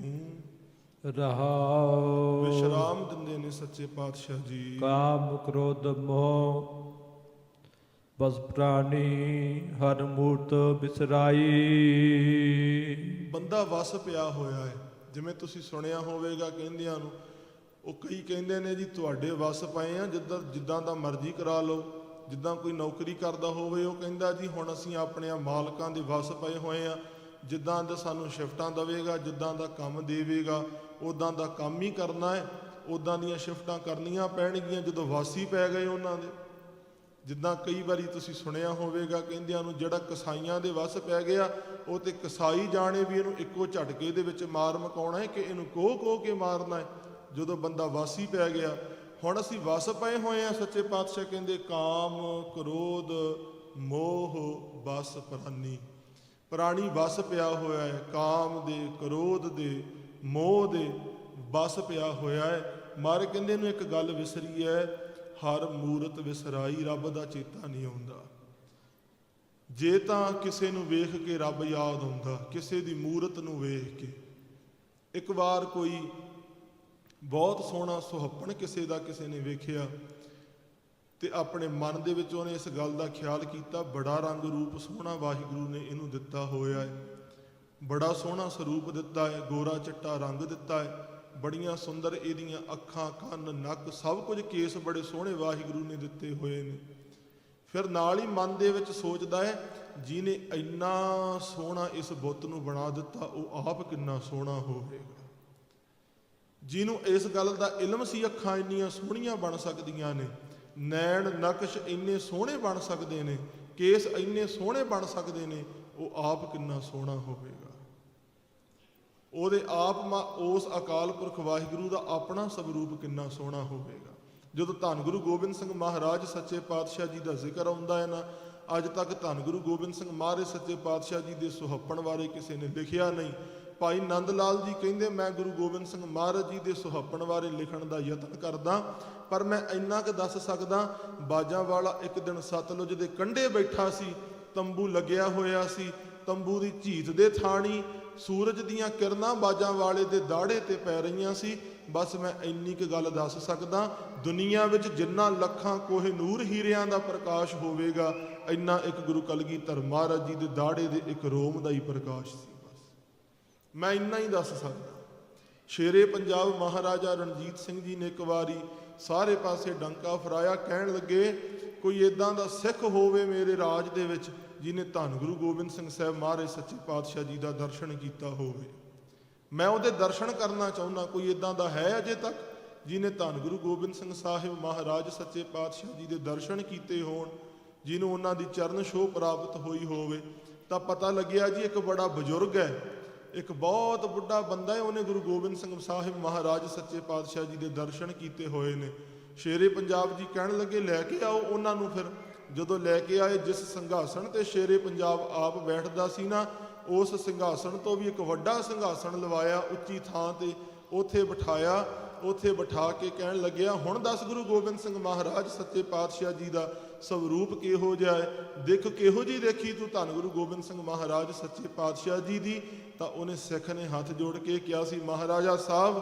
ਰਹਾਉ। ਵਿਸ਼ਰਾਮ ਦਿੰਦੇ ਨੇ ਸੱਚੇ ਪਾਤਸ਼ਾਹ ਜੀ। ਕਾਮ ਕ੍ਰੋਧ ਮੋਹ ਬਸ ਪ੍ਰਾਨੀ ਹਰ ਮੂਰਤ ਬਿਸਰਾਈ। ਬੰਦਾ ਵਸ ਪਿਆ ਹੋਇਆ ਹੈ। ਜਿਵੇਂ ਤੁਸੀਂ ਸੁਣਿਆ ਹੋਵੇਗਾ ਕਹਿੰਦਿਆਂ ਨੂੰ, ਉਹ ਕਈ ਕਹਿੰਦੇ ਨੇ ਜੀ, ਤੁਹਾਡੇ ਵਸ ਪਏ ਆ, ਜਿੱਦਾਂ ਜਿੱਦਾਂ ਦਾ ਮਰਜ਼ੀ ਕਰਾ ਲਓ। ਜਿੱਦਾਂ ਕੋਈ ਨੌਕਰੀ ਕਰਦਾ ਹੋਵੇ, ਉਹ ਕਹਿੰਦਾ ਜੀ, ਹੁਣ ਅਸੀਂ ਆਪਣੇ ਮਾਲਕਾਂ ਦੇ ਵਸ ਪਏ ਹੋਏ ਆ। ਜਿੱਦਾਂ ਦਾ ਸਾਨੂੰ ਸ਼ਿਫਟਾਂ ਦੇਵੇਗਾ, ਜਿੱਦਾਂ ਦਾ ਕੰਮ ਦੇਵੇਗਾ ਉਦਾਂ ਦਾ ਕੰਮ ਹੀ ਕਰਨਾ ਹੈ। ਉਦਾਂ ਦੀਆਂ ਸ਼ਿਫਟਾਂ ਕਰਨੀਆਂ ਪੈਣਗੀਆਂ ਜਦੋਂ ਵਾਸੀ ਪੈ ਗਏ ਉਹਨਾਂ ਦੇ। ਜਿੱਦਾਂ ਕਈ ਵਾਰੀ ਤੁਸੀਂ ਸੁਣਿਆ ਹੋਵੇਗਾ, ਕਹਿੰਦਿਆਂ ਨੂੰ ਜਿਹੜਾ ਕਸਾਈਆਂ ਦੇ ਵਸ ਪੈ ਗਿਆ, ਉਹ ਤੇ ਕਸਾਈ ਜਾਣੇ ਵੀ ਇਹਨੂੰ ਇੱਕੋ ਝਟਕੇ ਦੇ ਵਿੱਚ ਮਾਰ ਮਕਾਉਣਾ ਹੈ ਕਿ ਇਹਨੂੰ ਕੋਹ ਕੋਹ ਕੇ ਮਾਰਨਾ ਹੈ। ਜਦੋਂ ਬੰਦਾ ਵਾਸੀ ਪੈ ਗਿਆ, ਹੁਣ ਅਸੀਂ ਵਸ ਪਏ ਹੋਏ ਆ ਸੱਚੇ ਪਾਤਸ਼ਾਹ ਕਹਿੰਦੇ, ਕਾਮ ਕ੍ਰੋਧ ਮੋਹ ਬਸ ਪ੍ਰਾਨੀ। ਪ੍ਰਾਣੀ ਵਸ ਪਿਆ ਹੋਇਆ ਹੈ, ਕਾਮ ਦੇ, ਕ੍ਰੋਧ ਦੇ, ਮੋਹ ਦੇ ਬਸ ਪਿਆ ਹੋਇਆ ਹੈ। ਮਾਰੇ ਕਹਿੰਦੇ ਨੂੰ ਇੱਕ ਗੱਲ ਵਿਸਰੀ ਹੈ ਹਰ ਮੂਰਤ ਵਿਸਰਾਈ ਰੱਬ ਦਾ ਚੇਤਾ ਨਹੀਂ ਆਉਂਦਾ। ਜੇ ਤਾਂ ਕਿਸੇ ਨੂੰ ਵੇਖ ਕੇ ਰੱਬ ਯਾਦ ਆਉਂਦਾ ਕਿਸੇ ਦੀ ਮੂਰਤ ਨੂੰ ਵੇਖ ਕੇ। ਇੱਕ ਵਾਰ ਕੋਈ ਬਹੁਤ ਸੋਹਣਾ ਸੁਹੱਪਣ ਕਿਸੇ ਦਾ ਕਿਸੇ ਨੇ ਵੇਖਿਆ ਤੇ ਆਪਣੇ ਮਨ ਦੇ ਵਿੱਚ ਉਹਨੇ ਇਸ ਗੱਲ ਦਾ ਖਿਆਲ ਕੀਤਾ, ਬੜਾ ਰੰਗ ਰੂਪ ਸੋਹਣਾ ਵਾਹਿਗੁਰੂ ਨੇ ਇਹਨੂੰ ਦਿੱਤਾ ਹੋਇਆ ਹੈ। ਬੜਾ ਸੋਹਣਾ ਸਰੂਪ ਦਿੱਤਾ ਹੈ, ਗੋਰਾ ਚਿੱਟਾ ਰੰਗ ਦਿੱਤਾ ਹੈ। ਬੜੀਆਂ ਸੁੰਦਰ ਇਹਦੀਆਂ ਅੱਖਾਂ, ਕੰਨ, ਨੱਕ, ਸਭ ਕੁਝ ਕੇਸ ਬੜੇ ਸੋਹਣੇ ਵਾਹਿਗੁਰੂ ਨੇ ਦਿੱਤੇ ਹੋਏ ਨੇ। ਫਿਰ ਨਾਲ ਹੀ ਮਨ ਦੇ ਵਿੱਚ ਸੋਚਦਾ ਹੈ, ਜਿਹਨੇ ਇੰਨਾ ਸੋਹਣਾ ਇਸ ਬੁੱਤ ਨੂੰ ਬਣਾ ਦਿੱਤਾ, ਉਹ ਆਪ ਕਿੰਨਾ ਸੋਹਣਾ ਹੋਵੇਗਾ। ਜਿਹਨੂੰ ਇਸ ਗੱਲ ਦਾ ਇਲਮ ਸੀ, ਅੱਖਾਂ ਇੰਨੀਆਂ ਸੋਹਣੀਆਂ ਬਣ ਸਕਦੀਆਂ ਨੇ, ਨੈਣ, ਨਕਸ਼ ਇੰਨੇ ਸੋਹਣੇ ਬਣ ਸਕਦੇ ਨੇ, ਕੇਸ ਇੰਨੇ ਸੋਹਣੇ ਬਣ ਸਕਦੇ ਨੇ, ਉਹ ਆਪ ਕਿੰਨਾ ਸੋਹਣਾ ਹੋਵੇਗਾ। ਉਹਦੇ ਆਪ ਮਾ ਉਸ ਅਕਾਲ ਪੁਰਖ ਵਾਹਿਗੁਰੂ ਦਾ ਆਪਣਾ ਸਵਰੂਪ ਕਿੰਨਾ ਸੋਹਣਾ ਹੋਵੇਗਾ। ਜਦੋਂ ਧੰਨ ਗੁਰੂ ਗੋਬਿੰਦ ਸਿੰਘ ਮਹਾਰਾਜ ਸੱਚੇ ਪਾਤਸ਼ਾਹ ਜੀ ਦਾ ਜ਼ਿਕਰ ਆਉਂਦਾ ਹੈ ਨਾ, ਅੱਜ ਤੱਕ ਧੰਨ ਗੁਰੂ ਗੋਬਿੰਦ ਸਿੰਘ ਮਹਾਰਾਜ ਸੱਚੇ ਪਾਤਸ਼ਾਹ ਜੀ ਦੇ ਸੁਹੱਪਣ ਬਾਰੇ ਕਿਸੇ ਨੇ ਲਿਖਿਆ ਨਹੀਂ। ਭਾਈ ਨੰਦ ਲਾਲ ਜੀ ਕਹਿੰਦੇ, ਮੈਂ ਗੁਰੂ ਗੋਬਿੰਦ ਸਿੰਘ ਮਹਾਰਾਜ ਜੀ ਦੇ ਸੁਹੱਪਣ ਬਾਰੇ ਲਿਖਣ ਦਾ ਯਤਨ ਕਰਦਾ, ਪਰ ਮੈਂ ਇੰਨਾ ਕੁ ਦੱਸ ਸਕਦਾ ਬਾਜਾਂ ਵਾਲਾ ਇੱਕ ਦਿਨ ਸਤਲੁਜ ਦੇ ਕੰਢੇ ਬੈਠਾ ਸੀ, ਤੰਬੂ ਲੱਗਿਆ ਹੋਇਆ ਸੀ, ਤੰਬੂ ਦੀ ਝੀਤ ਦੇ ਥਾਣੀ ਸੂਰਜ ਦੀਆਂ ਕਿਰਨਾਂ ਬਾਜਾਂ ਵਾਲੇ ਦੇ ਦਾੜੇ ਤੇ ਪੈ ਰਹੀਆਂ ਸੀ। ਬਸ ਮੈਂ ਇੰਨੀ ਕੁ ਗੱਲ ਦੱਸ ਸਕਦਾ, ਦੁਨੀਆ ਵਿੱਚ ਜਿੰਨਾ ਲੱਖਾਂ ਕੋਹੇ ਨੂਰ ਹੀਰਿਆਂ ਦਾ ਪ੍ਰਕਾਸ਼ ਹੋਵੇਗਾ, ਇੰਨਾ ਇੱਕ ਗੁਰੂ ਕਲਗੀਧਰ ਮਹਾਰਾਜ ਜੀ ਦੇ ਦਾੜੇ ਦੇ ਇੱਕ ਰੋਮ ਦਾ ਹੀ ਪ੍ਰਕਾਸ਼ ਸੀ ਬਸ। ਮੈਂ ਇੰਨਾ ਹੀ ਦੱਸ ਸਕਦਾ, ਸ਼ੇਰੇ ਪੰਜਾਬ ਮਹਾਰਾਜਾ ਰਣਜੀਤ ਸਿੰਘ ਜੀ ਨੇ ਇੱਕ ਵਾਰੀ ਸਾਰੇ ਪਾਸੇ ਡੰਕਾ ਫਰਾਇਆ, ਕਹਿਣ ਲੱਗੇ, ਕੋਈ ਇਦਾਂ ਦਾ ਸਿੱਖ ਹੋਵੇ ਮੇਰੇ ਰਾਜ ਦੇ ਵਿੱਚ ਜਿਨੇ ਧੰਨ ਗੁਰੂ ਗੋਬਿੰਦ ਸਿੰਘ ਸਾਹਿਬ ਮਹਾਰਾਜ ਸੱਚੇ ਪਾਤਸ਼ਾਹ ਜੀ ਦਾ ਦਰਸ਼ਨ ਕੀਤਾ ਹੋਵੇ। ਮੈਂ ਉਹਦੇ ਦਰਸ਼ਨ ਕਰਨਾ ਚਾਹੁੰਦਾ, ਕੋਈ ਇਦਾਂ ਦਾ ਹੈ ਅਜੇ ਤੱਕ ਜਿਨੇ ਧੰਨ ਗੁਰੂ ਗੋਬਿੰਦ ਸਿੰਘ ਸਾਹਿਬ ਮਹਾਰਾਜ ਸੱਚੇ ਪਾਤਸ਼ਾਹ ਜੀ ਦੇ ਦਰਸ਼ਨ ਕੀਤੇ ਹੋਣ, ਜਿਹਨੂੰ ਉਹਨਾਂ ਦੀ ਚਰਨ ਛੋਹ ਪ੍ਰਾਪਤ ਹੋਈ ਹੋਵੇ, ਤਾਂ ਪਤਾ ਲੱਗਿਆ ਜੀ ਇੱਕ ਬੜਾ ਬਜ਼ੁਰਗ ਹੈ, ਇੱਕ ਬਹੁਤ ਬੁੱਢਾ ਬੰਦਾ ਹੈ, ਉਹਨੇ ਗੁਰੂ ਗੋਬਿੰਦ ਸਿੰਘ ਸਾਹਿਬ ਮਹਾਰਾਜ ਸੱਚੇ ਪਾਤਸ਼ਾਹ ਜੀ ਦੇ ਦਰਸ਼ਨ ਕੀਤੇ ਹੋਏ ਨੇ। ਸ਼ੇਰੇ ਪੰਜਾਬ ਜੀ ਕਹਿਣ ਲੱਗੇ, ਲੈ ਕੇ ਆਓ, ਉਹਨਾਂ ਨੂੰ ਫਿਰ ਜਦੋਂ ਲੈ ਕੇ ਆਏ ਜਿਸ ਸੰਘਾਸਣ ਤੇ ਸ਼ੇਰੇ ਪੰਜਾਬ ਆਪ ਬੈਠਦਾ ਸੀ ਨਾ, ਉਸ ਸੰਘਾਸਣ ਤੋਂ ਵੀ ਇੱਕ ਵੱਡਾ ਸੰਘਾਸਣ ਲਵਾਇਆ, ਉੱਚੀ ਥਾਂ ਤੇ ਉੱਥੇ ਬਿਠਾਇਆ, ਉੱਥੇ ਬਿਠਾ ਕੇ ਕਹਿਣ ਲੱਗਿਆ, ਹੁਣ ਦੱਸ ਗੁਰੂ ਗੋਬਿੰਦ ਸਿੰਘ ਮਹਾਰਾਜ, ਸੱਚੇ ਪਾਤਸ਼ਾਹ ਜੀ ਦਾ ਸਵਰੂਪ ਕਿਹੋ ਜਿਹਾ ਹੈ? ਦੇਖ ਕਿਹੋ ਜੀ ਦੇਖੀ ਤੂੰ ਧੰਨ ਗੁਰੂ ਗੋਬਿੰਦ ਸਿੰਘ ਮਹਾਰਾਜ, ਸੱਚੇ ਪਾਤਸ਼ਾਹ ਜੀ ਦੀ? ਤਾਂ ਉਹਨੇ ਸਿੱਖ ਨੇ ਹੱਥ ਜੋੜ ਕੇ ਕਿਹਾ ਸੀ, ਮਹਾਰਾਜਾ ਸਾਹਿਬ,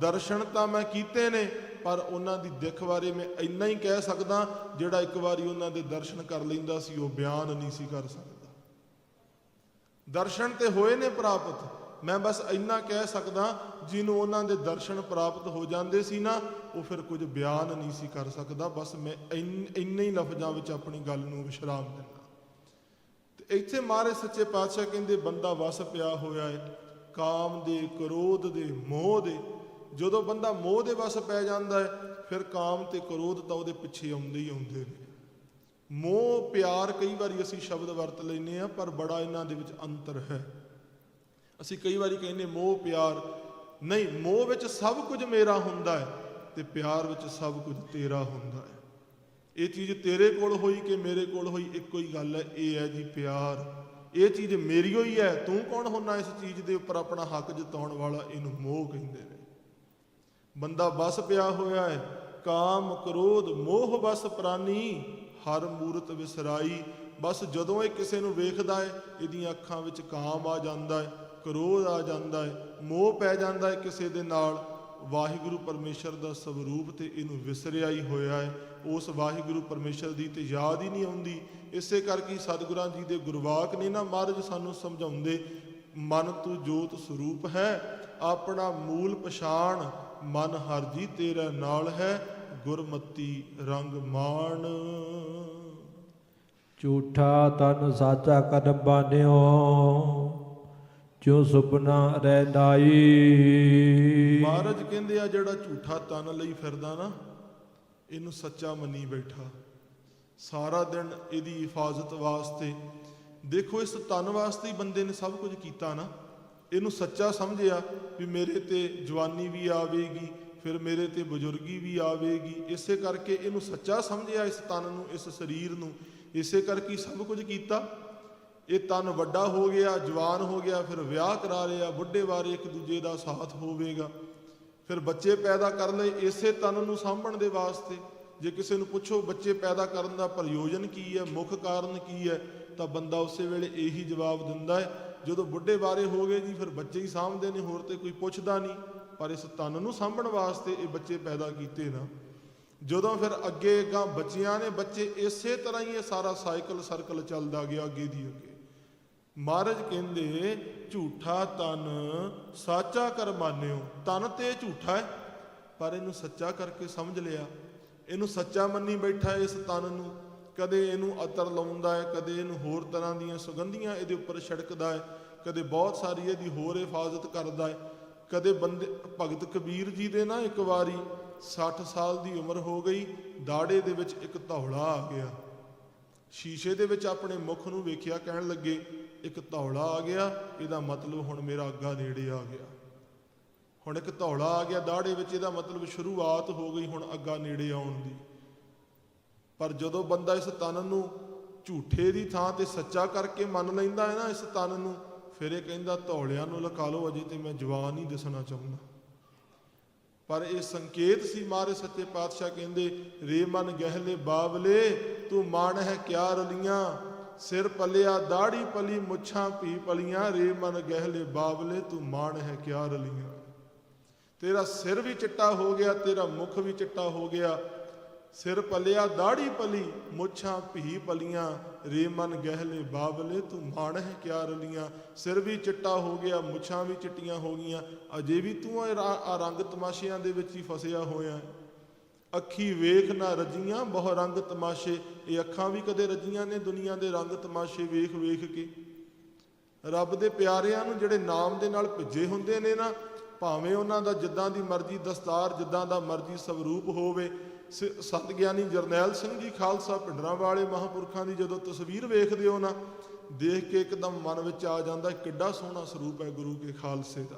ਦਰਸ਼ਨ ਤਾਂ ਮੈਂ ਕੀਤੇ ਨੇ ਪਰ ਉਹਨਾਂ ਦੀ ਦਿੱਖ ਬਾਰੇ ਮੈਂ ਇੰਨਾ ਹੀ ਕਹਿ ਸਕਦਾ, ਜਿਹੜਾ ਇੱਕ ਵਾਰੀ ਉਹਨਾਂ ਦੇ ਦਰਸ਼ਨ ਕਰ ਲੈਂਦਾ ਸੀ, ਉਹ ਬਿਆਨ ਨਹੀਂ ਸੀ ਕਰ ਸਕਦਾ। ਦਰਸ਼ਨ ਤੇ ਹੋਏ ਨੇ ਪ੍ਰਾਪਤ। ਮੈਂ ਬਸ ਇੰਨਾ ਕਹਿ ਸਕਦਾ, ਜਿਹਨੂੰ ਉਹਨਾਂ ਦੇ ਦਰਸ਼ਨ ਪ੍ਰਾਪਤ ਹੋ ਜਾਂਦੇ ਸੀ ਨਾ, ਉਹ ਫਿਰ ਕੁਝ ਬਿਆਨ ਨਹੀਂ ਸੀ ਕਰ ਸਕਦਾ। ਬਸ ਮੈਂ ਇੰਨੇ ਹੀ ਲਫ਼ਜ਼ਾਂ ਵਿੱਚ ਆਪਣੀ ਗੱਲ ਨੂੰ ਵਿਸ਼ਰਾਮ ਦਿੰਦਾ। ਤੇ ਇੱਥੇ ਮਾਰੇ ਸੱਚੇ ਪਾਤਸ਼ਾਹ ਕਹਿੰਦੇ, ਬੰਦਾ ਵਸ ਪਿਆ ਹੋਇਆ ਹੈ ਕਾਮ ਦੇ, ਕ੍ਰੋਧ ਦੇ, ਮੋਹ ਦੇ। ਜਦੋਂ ਬੰਦਾ ਮੋਹ ਦੇ ਵਸ ਪੈ ਜਾਂਦਾ ਹੈ, ਫਿਰ ਕਾਮ ਤੇ ਕ੍ਰੋਧ ਤਾਂ ਉਹਦੇ ਪਿੱਛੇ ਆਉਂਦੇ ਹੀ ਆਉਂਦੇ ਨੇ। ਮੋਹ, ਪਿਆਰ ਕਈ ਵਾਰੀ ਅਸੀਂ ਸ਼ਬਦ ਵਰਤ ਲੈਨੇ ਆ ਪਰ ਬੜਾ ਇਹਨਾਂ ਦੇ ਵਿੱਚ ਅੰਤਰ ਹੈ। ਅਸੀਂ ਕਈ ਵਾਰੀ ਕਹਿੰਦੇ ਮੋਹ, ਪਿਆਰ। ਨਹੀਂ, ਮੋਹ ਵਿੱਚ ਸਭ ਕੁਝ ਮੇਰਾ ਹੁੰਦਾ ਹੈ ਤੇ ਪਿਆਰ ਵਿੱਚ ਸਭ ਕੁਝ ਤੇਰਾ ਹੁੰਦਾ ਹੈ। ਇਹ ਚੀਜ਼ ਤੇਰੇ ਕੋਲ ਹੋਈ ਕਿ ਮੇਰੇ ਕੋਲ ਹੋਈ, ਇੱਕੋ ਹੀ ਗੱਲ ਹੈ, ਇਹ ਹੈ ਜੀ ਪਿਆਰ। ਇਹ ਚੀਜ਼ ਮੇਰੀ ਹੋਈ ਹੈ, ਤੂੰ ਕੌਣ ਹੁੰਨਾ ਇਸ ਚੀਜ਼ ਦੇ ਉੱਪਰ ਆਪਣਾ ਹੱਕ ਜਤਾਉਣ ਵਾਲਾ, ਇਹਨੂੰ ਮੋਹ ਕਹਿੰਦੇ ਨੇ। ਬੰਦਾ ਬਸ ਪਿਆ ਹੋਇਆ ਹੈ, ਕਾਮ, ਕ੍ਰੋਧ, ਮੋਹ ਬਸ ਪ੍ਰਾਨੀ, ਹਰ ਮੂਰਤ ਵਿਸਰਾਈ। ਬਸ ਜਦੋਂ ਇਹ ਕਿਸੇ ਨੂੰ ਵੇਖਦਾ ਹੈ, ਇਹਦੀਆਂ ਅੱਖਾਂ ਵਿੱਚ ਕਾਮ ਆ ਜਾਂਦਾ ਹੈ, ਕ੍ਰੋਧ ਆ ਜਾਂਦਾ ਹੈ, ਮੋਹ ਪੈ ਜਾਂਦਾ ਹੈ ਕਿਸੇ ਦੇ ਨਾਲ। ਵਾਹਿਗੁਰੂ ਪਰਮੇਸ਼ਰ ਦਾ ਸਵਰੂਪ ਤੇ ਇਹਨੂੰ ਵਿਸਰਿਆ ਹੀ ਹੋਇਆ ਹੈ। ਉਸ ਵਾਹਿਗੁਰੂ ਪਰਮੇਸ਼ਰ ਦੀ ਤੇ ਯਾਦ ਹੀ ਨਹੀਂ ਆਉਂਦੀ। ਇਸੇ ਕਰਕੇ ਸਤਿਗੁਰਾਂ ਜੀ ਦੇ ਗੁਰਵਾਕ ਨੇ ਨਾ ਮਹਾਰਾਜ ਸਾਨੂੰ ਸਮਝਾਉਂਦੇ, ਮਨ ਤੂੰ ਜੋਤ ਸਰੂਪ ਹੈ, ਆਪਣਾ ਮੂਲ ਪਛਾਣ ਮਨ ਹਰ ਜੀ ਤੇਰਾ ਨਾਲ ਹੈ ਗੁਰਮਤੀ ਰੰਗ ਮਾਣ। ਝੂਠਾ ਤਨ ਸਾਚਾ ਕਰਮ ਬਾਨਿਓ ਜੋ ਸੁਪਨਾ ਰਹਿ ਨਾਈ। ਮਹਾਰਾਜ ਕਹਿੰਦੇ ਆ ਜਿਹੜਾ ਝੂਠਾ ਤਨ ਲਈ ਫਿਰਦਾ ਨਾ ਇਹਨੂੰ ਸੱਚਾ ਮੰਨੀ ਬੈਠਾ। ਸਾਰਾ ਦਿਨ ਇਹਦੀ ਹਿਫਾਜ਼ਤ ਵਾਸਤੇ। ਦੇਖੋ ਇਸ ਤਨ ਵਾਸਤੇ ਹੀ ਬੰਦੇ ਨੇ ਸਭ ਕੁਝ ਕੀਤਾ ਨਾ। ਇਹਨੂੰ ਸੱਚਾ ਸਮਝਿਆ ਵੀ ਮੇਰੇ ਤੇ ਜਵਾਨੀ ਵੀ ਆਵੇਗੀ, ਫਿਰ ਮੇਰੇ ਤੇ ਬਜ਼ੁਰਗੀ ਵੀ ਆਵੇਗੀ। ਇਸੇ ਕਰਕੇ ਇਹਨੂੰ ਸੱਚਾ ਸਮਝਿਆ ਇਸ ਤਨ ਨੂੰ, ਇਸ ਸਰੀਰ ਨੂੰ। ਇਸੇ ਕਰਕੇ ਸਭ ਕੁਝ ਕੀਤਾ। ਇਹ ਤਨ ਵੱਡਾ ਹੋ ਗਿਆ, ਜਵਾਨ ਹੋ ਗਿਆ, ਫਿਰ ਵਿਆਹ ਕਰਾ ਲਿਆ। ਬੁੱਢੇ ਬਾਰੇ ਇੱਕ ਦੂਜੇ ਦਾ ਸਾਥ ਹੋਵੇਗਾ। ਫਿਰ ਬੱਚੇ ਪੈਦਾ ਕਰ ਲਏ ਇਸੇ ਤਨ ਨੂੰ ਸਾਂਭਣ ਦੇ ਵਾਸਤੇ। ਜੇ ਕਿਸੇ ਨੂੰ ਪੁੱਛੋ ਬੱਚੇ ਪੈਦਾ ਕਰਨ ਦਾ ਪ੍ਰਯੋਜਨ ਕੀ ਹੈ, ਮੁੱਖ ਕਾਰਨ ਕੀ ਹੈ, ਤਾਂ ਬੰਦਾ ਉਸੇ ਵੇਲੇ ਇਹੀ ਜਵਾਬ ਦਿੰਦਾ ਹੈ ਜਦੋਂ ਬੁੱਢੇ ਬਾਰੇ ਹੋ ਗਏ ਜੀ, ਫਿਰ ਬੱਚੇ ਹੀ ਸਾਂਭਦੇ ਨੇ, ਹੋਰ ਤੇ ਕੋਈ ਪੁੱਛਦਾ ਨਹੀਂ। ਪਰ ਇਸ ਤਨ ਨੂੰ ਸਾਂਭਣ ਵਾਸਤੇ ਇਹ ਬੱਚੇ ਪੈਦਾ ਕੀਤੇ ਨਾ। ਜਦੋਂ ਫਿਰ ਅੱਗੇ ਗਾਂ ਬੱਚਿਆਂ ਨੇ, ਬੱਚੇ ਇਸੇ ਤਰ੍ਹਾਂ ਹੀ ਇਹ ਸਾਰਾ ਸਾਈਕਲ ਸਰਕਲ ਚੱਲਦਾ ਗਿਆ ਅੱਗੇ ਦੀ ਅੱਗੇ। ਮਹਾਰਾਜ ਕਹਿੰਦੇ, ਝੂਠਾ ਤਨ ਸਾਚਾ ਕਰ ਮਾਨਿਓ। ਤਨ ਤੇ ਝੂਠਾ ਹੈ, ਪਰ ਇਹਨੂੰ ਸੱਚਾ ਕਰਕੇ ਸਮਝ ਲਿਆ। ਇਹਨੂੰ ਸੱਚਾ ਮੰਨੀ ਬੈਠਾ ਇਸ ਤਨ ਨੂੰ। ਕਦੇ ਇਹਨੂੰ ਅਤਰ ਲਾਉਂਦਾ ਹੈ, ਕਦੇ ਇਹਨੂੰ ਹੋਰ ਤਰ੍ਹਾਂ ਦੀਆਂ ਸੁਗੰਧੀਆਂ ਇਹਦੇ ਉੱਪਰ ਛਿੜਕਦਾ ਹੈ, ਕਦੇ ਬਹੁਤ ਸਾਰੀ ਇਹਦੀ ਹੋਰ ਹਿਫਾਜ਼ਤ ਕਰਦਾ ਹੈ। ਕਦੇ ਬੰਦੇ, ਭਗਤ ਕਬੀਰ ਜੀ ਦੇ ਨਾ ਇੱਕ ਵਾਰੀ 60 ਸਾਲ ਦੀ ਉਮਰ ਹੋ ਗਈ, ਦਾੜੇ ਦੇ ਵਿੱਚ ਇੱਕ ਧੌਲਾ ਆ ਗਿਆ। ਸ਼ੀਸ਼ੇ ਦੇ ਵਿੱਚ ਆਪਣੇ ਮੁਖ ਨੂੰ ਵੇਖਿਆ ਕਹਿਣ ਲੱਗੇ, ਇੱਕ ਧੌਲਾ ਆ ਗਿਆ, ਇਹਦਾ ਮਤਲਬ ਹੁਣ ਮੇਰਾ ਅੱਗਾ ਨੇੜੇ ਆ ਗਿਆ। ਹੁਣ ਇੱਕ ਧੌਲਾ ਆ ਗਿਆ, ਦਾੜੇ ਵਿੱਚ ਇਹਦਾ ਮਤਲਬ ਸ਼ੁਰੂਆਤ ਹੋ ਗਈ ਹੁਣ ਅੱਗਾ ਨੇੜੇ ਆਉਣ ਦੀ। ਪਰ ਜਦੋਂ ਬੰਦਾ ਇਸ ਤਨ ਨੂੰ ਝੂਠੇ ਦੀ ਥਾਂ ਤੇ ਸੱਚਾ ਕਰਕੇ ਮੰਨ ਲੈਂਦਾ ਹੈ ਨਾ ਇਸ ਤਨ ਨੂੰ, ਫਿਰ ਇਹ ਕਹਿੰਦਾ, ਧੌਲਿਆਂ ਨੂੰ ਲਕਾ ਲਓ, ਅਜੇ ਤੇ ਮੈਂ ਜਵਾਨ ਹੀ ਦਿਸਣਾ ਚਾਹੁੰਦਾ। ਪਰ ਇਹ ਸੰਕੇਤ ਸੀ ਮਾਰੇ ਸੱਚੇ ਪਾਤਸ਼ਾਹ ਕਹਿੰਦੇ, ਰੇ ਮਨ ਗਹਿਲੇ ਬਾਵਲੇ, ਤੂੰ ਮਾਣ ਹੈ ਕਿਆ ਰਲੀਆਂ? ਸਿਰ ਪਲਿਆ ਦਾੜੀ ਪਲੀ, ਮੁੱਛਾਂ ਭੀ ਪਲੀਆਂ। ਰੇ ਮਨ ਗਹਿਲੇ ਬਾਵਲੇ, ਤੂੰ ਮਾਣ ਹੈ ਕਿਆ ਰਲੀਆਂ? ਤੇਰਾ ਸਿਰ ਵੀ ਚਿੱਟਾ ਹੋ ਗਿਆ, ਤੇਰਾ ਮੁਖ ਵੀ ਚਿੱਟਾ ਹੋ ਗਿਆ। ਸਿਰ ਪਲਿਆ ਦਾੜੀ ਪਲੀ, ਮੁੱਛਾਂ ਭੀ ਪਲੀਆਂ, ਰੇ ਮਨ ਗਹਿਲੇ ਬਾਬਲੇ ਤੂੰ ਮਾਣ ਹੈ ਕਿਆ ਰਲੀਆਂ। ਸਿਰ ਵੀ ਚਿੱਟਾ ਹੋ ਗਿਆ, ਮੁੱਛਾਂ ਵੀ ਚਿੱਟੀਆਂ ਹੋ ਗਈਆਂ। ਅਜੇ ਵੀ ਤੂੰ ਆ ਰੰਗ ਤਮਾਸ਼ਿਆਂ ਦੇ ਵਿੱਚ ਹੀ ਫਸਿਆ ਹੋਇਆ। ਅੱਖੀ ਵੇਖ ਨਾ ਰਜੀਆਂ, ਬਹੁ ਰੰਗ ਤਮਾਸ਼ੇ। ਇਹ ਅੱਖਾਂ ਵੀ ਕਦੇ ਰਜੀਆਂ ਨੇ ਦੁਨੀਆ ਦੇ ਰੰਗ ਤਮਾਸ਼ੇ ਵੇਖ ਵੇਖ ਕੇ। ਰੱਬ ਦੇ ਪਿਆਰਿਆਂ ਨੂੰ ਜਿਹੜੇ ਨਾਮ ਦੇ ਨਾਲ ਭਿੱਜੇ ਹੁੰਦੇ ਨੇ ਨਾ, ਭਾਵੇਂ ਉਹਨਾਂ ਦਾ ਜਿੱਦਾਂ ਦੀ ਮਰਜ਼ੀ ਦਸਤਾਰ, ਜਿੱਦਾਂ ਦਾ ਮਰਜ਼ੀ ਸਵਰੂਪ ਹੋਵੇ ਸ- ਸੰਤ ਗਿਆਨੀ ਜਰਨੈਲ ਸਿੰਘ ਜੀ ਖਾਲਸਾ ਪਿੰਡਰਾਂ ਵਾਲੇ ਮਹਾਂਪੁਰਖਾਂ ਦੀ ਜਦੋਂ ਤਸਵੀਰ ਵੇਖਦੇ ਹੋ ਨਾ, ਦੇਖ ਕੇ ਇੱਕਦਮ ਮਨ ਵਿੱਚ ਆ ਜਾਂਦਾ ਕਿੱਡਾ ਸੋਹਣਾ ਸਰੂਪ ਹੈ ਗੁਰੂ ਕੇ ਖਾਲਸੇ ਦਾ।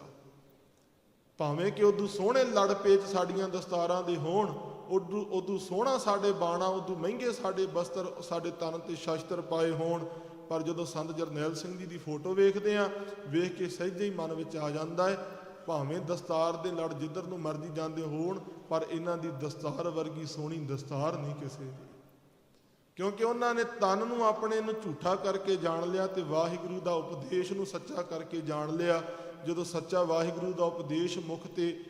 ਭਾਵੇਂ ਕਿ ਉਦੋਂ ਸੋਹਣੇ ਲੜ ਪੇਚ ਸਾਡੀਆਂ ਦਸਤਾਰਾਂ ਦੇ ਹੋਣ, ਉਦੋਂ ਉਦੋਂ ਸੋਹਣਾ ਸਾਡੇ ਬਾਣਾ, ਉਦੋਂ ਮਹਿੰਗੇ ਸਾਡੇ ਬਸਤਰ, ਸਾਡੇ ਤਨ ਤੇ ਸ਼ਸਤਰ ਪਾਏ ਹੋਣ, ਪਰ ਜਦੋਂ ਸੰਤ ਜਰਨੈਲ ਸਿੰਘ ਜੀ ਦੀ ਫੋਟੋ ਵੇਖਦੇ ਆ ਵੇਖ ਕੇ ਸਹਿਜੇ ਹੀ ਮਨ ਵਿੱਚ ਆ ਜਾਂਦਾ ਹੈ ਭਾਵੇਂ ਦਸਤਾਰ ਦੇ ਲੜ ਜਿੱਧਰ ਨੂੰ ਮਰਜ਼ੀ ਜਾਂਦੇ ਹੋਣ, ਪਰ ਇਹਨਾਂ ਦੀ ਦਸਤਾਰ ਵਰਗੀ ਸੋਹਣੀ ਦਸਤਾਰ ਨਹੀਂ ਕਿਸੇ ਦੀ। ਕਿਉਂਕਿ ਉਹਨਾਂ ਨੇ ਤਨ ਨੂੰ ਆਪਣੇ ਨੂੰ ਝੂਠਾ ਕਰਕੇ ਜਾਣ ਲਿਆ ਤੇ ਵਾਹਿਗੁਰੂ ਦਾ ਉਪਦੇਸ਼ ਨੂੰ ਸੱਚਾ ਕਰਕੇ ਜਾਣ ਲਿਆ। ਜਦੋਂ ਸੱਚਾ ਵਾਹਿਗੁਰੂ ਦਾ ਉਪਦੇਸ਼ ਮੁਖ ਤੇ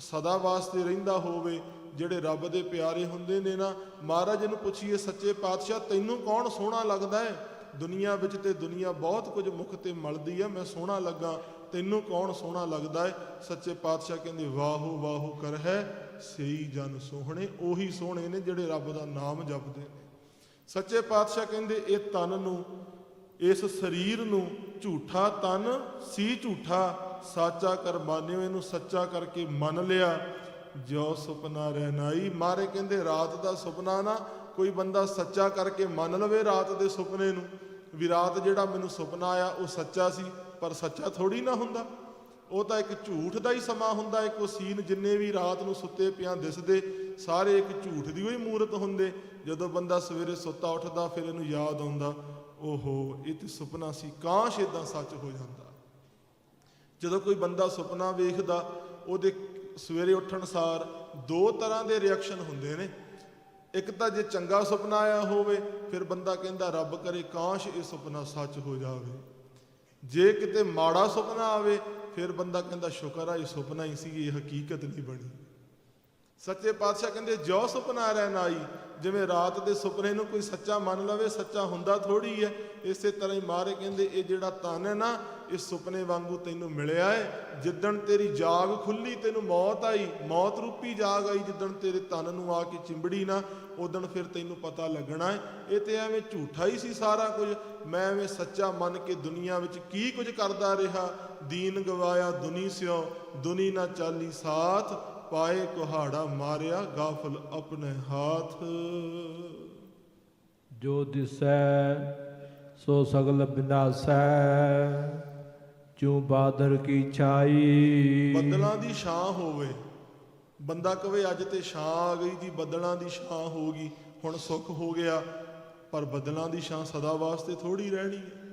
ਸਦਾ ਵਾਸਤੇ ਰਹਿੰਦਾ ਹੋਵੇ, ਜਿਹੜੇ ਰੱਬ ਦੇ ਪਿਆਰੇ ਹੁੰਦੇ ਨੇ ਨਾ, ਮਹਾਰਾਜ ਨੂੰ ਪੁੱਛੀਏ, ਸੱਚੇ ਪਾਤਸ਼ਾਹ, ਤੈਨੂੰ ਕੌਣ ਸੋਹਣਾ ਲੱਗਦਾ ਹੈ? ਦੁਨੀਆ ਵਿੱਚ ਤੇ ਦੁਨੀਆ ਬਹੁਤ ਕੁਝ ਮੁਖ ਤੇ ਮਲਦੀ ਹੈ ਮੈਂ ਸੋਹਣਾ ਲੱਗਾ, ਤੈਨੂੰ ਕੌਣ ਸੋਹਣਾ ਲੱਗਦਾ ਹੈ ਸੱਚੇ ਪਾਤਸ਼ਾਹ ਕਹਿੰਦੇ, ਵਾਹੋ ਵਾਹੋ ਕਰ ਹੈ, ਸਈ ਜਨ ਸੋਹਣੇ। ਉਹੀ ਸੋਹਣੇ ਨੇ ਜਿਹੜੇ ਰੱਬ ਦਾ ਨਾਮ ਜਪਦੇ ਨੇ। ਸੱਚੇ ਪਾਤਸ਼ਾਹ ਕਹਿੰਦੇ, ਇਹ ਤਨ ਨੂੰ, ਇਸ ਸਰੀਰ ਨੂੰ ਝੂਠਾ ਤਨ, ਸੀ ਝੂਠਾ, ਸਾਚਾ ਕਰ ਮਾਨਿਓ, ਇਹਨੂੰ ਸੱਚਾ ਕਰਕੇ ਮੰਨ ਲਿਆ। ਜੋ ਸੁਪਨਾ ਰਹਿਨਾਈ। ਮਾਰੇ ਕਹਿੰਦੇ, ਰਾਤ ਦਾ ਸੁਪਨਾ ਨਾ, ਕੋਈ ਬੰਦਾ ਸੱਚਾ ਕਰਕੇ ਮੰਨ ਲਵੇ ਰਾਤ ਦੇ ਸੁਪਨੇ ਨੂੰ। ਵੀ ਰਾਤ ਜਿਹੜਾ ਮੈਨੂੰ ਸੁਪਨਾ ਆਇਆ, ਉਹ ਸੱਚਾ ਸੀ, ਪਰ ਸੱਚਾ ਥੋੜੀ ਨਾ ਹੁੰਦਾ। ਉਹ ਤਾਂ ਇੱਕ ਝੂਠ ਦਾ ਹੀ ਸਮਾਂ ਹੁੰਦਾ, ਇੱਕ ਉਹ ਸੀਨ ਜਿੰਨੇ ਵੀ ਰਾਤ ਨੂੰ ਸੁੱਤੇ ਪਿਆਂ ਦਿਸਦੇ, ਸਾਰੇ ਇੱਕ ਝੂਠ ਦੀ ਹੋਈ ਮੂਰਤ ਹੁੰਦੇ। ਜਦੋਂ ਬੰਦਾ ਸਵੇਰੇ ਸੁੱਤਾ ਉੱਠਦਾ, ਫਿਰ ਇਹਨੂੰ ਯਾਦ ਆਉਂਦਾ, ਓਹੋ, ਇਹ ਤੇ ਸੁਪਨਾ ਸੀ, ਕਾਸ਼ ਇਦਾਂ ਸੱਚ ਹੋ ਜਾਂਦਾ। ਜਦੋਂ ਕੋਈ ਬੰਦਾ ਸੁਪਨਾ ਵੇਖਦਾ, ਉਹਦੇ ਸਵੇਰੇ ਉੱਠਣ ਸਾਰ ਦੋ ਤਰ੍ਹਾਂ ਦੇ ਰਿਐਕਸ਼ਨ ਹੁੰਦੇ ਨੇ। ਇੱਕ ਤਾਂ ਜੇ ਚੰਗਾ ਸੁਪਨਾ ਆਇਆ ਹੋਵੇ, ਫਿਰ ਬੰਦਾ ਕਹਿੰਦਾ, ਰੱਬ ਕਰੇ ਕਾਸ਼ ਇਹ ਸੁਪਨਾ ਸੱਚ ਹੋ ਜਾਵੇ। ਜੇ ਕਿਤੇ ਮਾੜਾ ਸੁਪਨਾ ਆਵੇ, ਫਿਰ ਬੰਦਾ ਕਹਿੰਦਾ, ਸ਼ੁਕਰ ਆ, ਇਹ ਸੁਪਨਾ ਹੀ ਸੀ, ਇਹ ਹਕੀਕਤ ਨਹੀਂ ਬਣੀ। ਸੱਚੇ ਪਾਤਸ਼ਾਹ ਕਹਿੰਦੇ ਜੋ ਸੁਪਨਾ ਰਹਿਣਾ ਆਈ ਜਿਵੇਂ ਰਾਤ ਦੇ ਸੁਪਨੇ ਨੂੰ ਕੋਈ ਸੱਚਾ ਮੰਨ ਲਵੇ, ਸੱਚਾ ਹੁੰਦਾ ਥੋੜੀ ਹੈ। ਇਸੇ ਤਰ੍ਹਾਂ ਹੀ ਮਾਰੇ ਕਹਿੰਦੇ, ਇਹ ਜਿਹੜਾ ਤਨ ਹੈ ਨਾ, ਇਹ ਸੁਪਨੇ ਵਾਂਗੂ ਤੈਨੂੰ ਮਿਲਿਆ ਹੈ। ਜਿੱਦਣ ਤੇਰੀ ਜਾਗ ਖੁੱਲੀ ਤੈਨੂੰ ਮੌਤ ਆਈ, ਮੌਤ ਰੂਪੀ ਜਾਗ ਆਈ, ਜਿੱਦਣ ਤੇਰੇ ਤਨ ਨੂੰ ਆ ਕੇ ਚਿੰਬੜੀ ਨਾ ਉਦਣ ਫਿਰ ਤੈਨੂੰ ਪਤਾ ਲੱਗਣਾ ਹੈ। ਇਹ ਤੇ ਐਵੇਂ ਝੂਠਾ ਹੀ ਸੀ ਸਾਰਾ ਕੁਝ। ਮੈਂ ਐਵੇਂ ਸੱਚਾ ਮੰਨ ਕੇ ਦੁਨੀਆ ਵਿੱਚ ਕੀ ਕੁਝ ਕਰਦਾ ਰਿਹਾ? ਦੀਨ ਗਵਾਇਆ ਦੁਨੀ ਸਿਓ, ਦੁਨੀ ਨਾ ਚਾਲੀ ਸਾਥ ਪਾਏ ਕੁਹਾੜਾ ਮਾਰਿਆ ਗਾਫਲ ਆਪਣੇ ਹਾਥ। ਜੋ ਦਿਸੈ ਸੋ ਸਗਲ ਬਿਨਾਸੈ। ਚੂ ਬਾਦਰ ਕੀ ਛਾਈ। ਬੱਦਲਾਂ ਦੀ ਛਾਂ ਹੋਵੇ। ਬੰਦਾ ਕਵੇ ਅੱਜ ਤੇ ਛਾਂ ਆ ਗਈ ਜੀ ਬੱਦਲਾਂ ਦੀ ਛਾਂ ਹੋ ਗਈ। ਹੁਣ ਸੁੱਖ ਹੋ ਗਿਆ ਪਰ ਬੱਦਲਾਂ ਦੀ ਛਾਂ ਸਦਾ ਵਾਸਤੇ ਥੋੜੀ ਰਹਿਣੀ ਹੈ।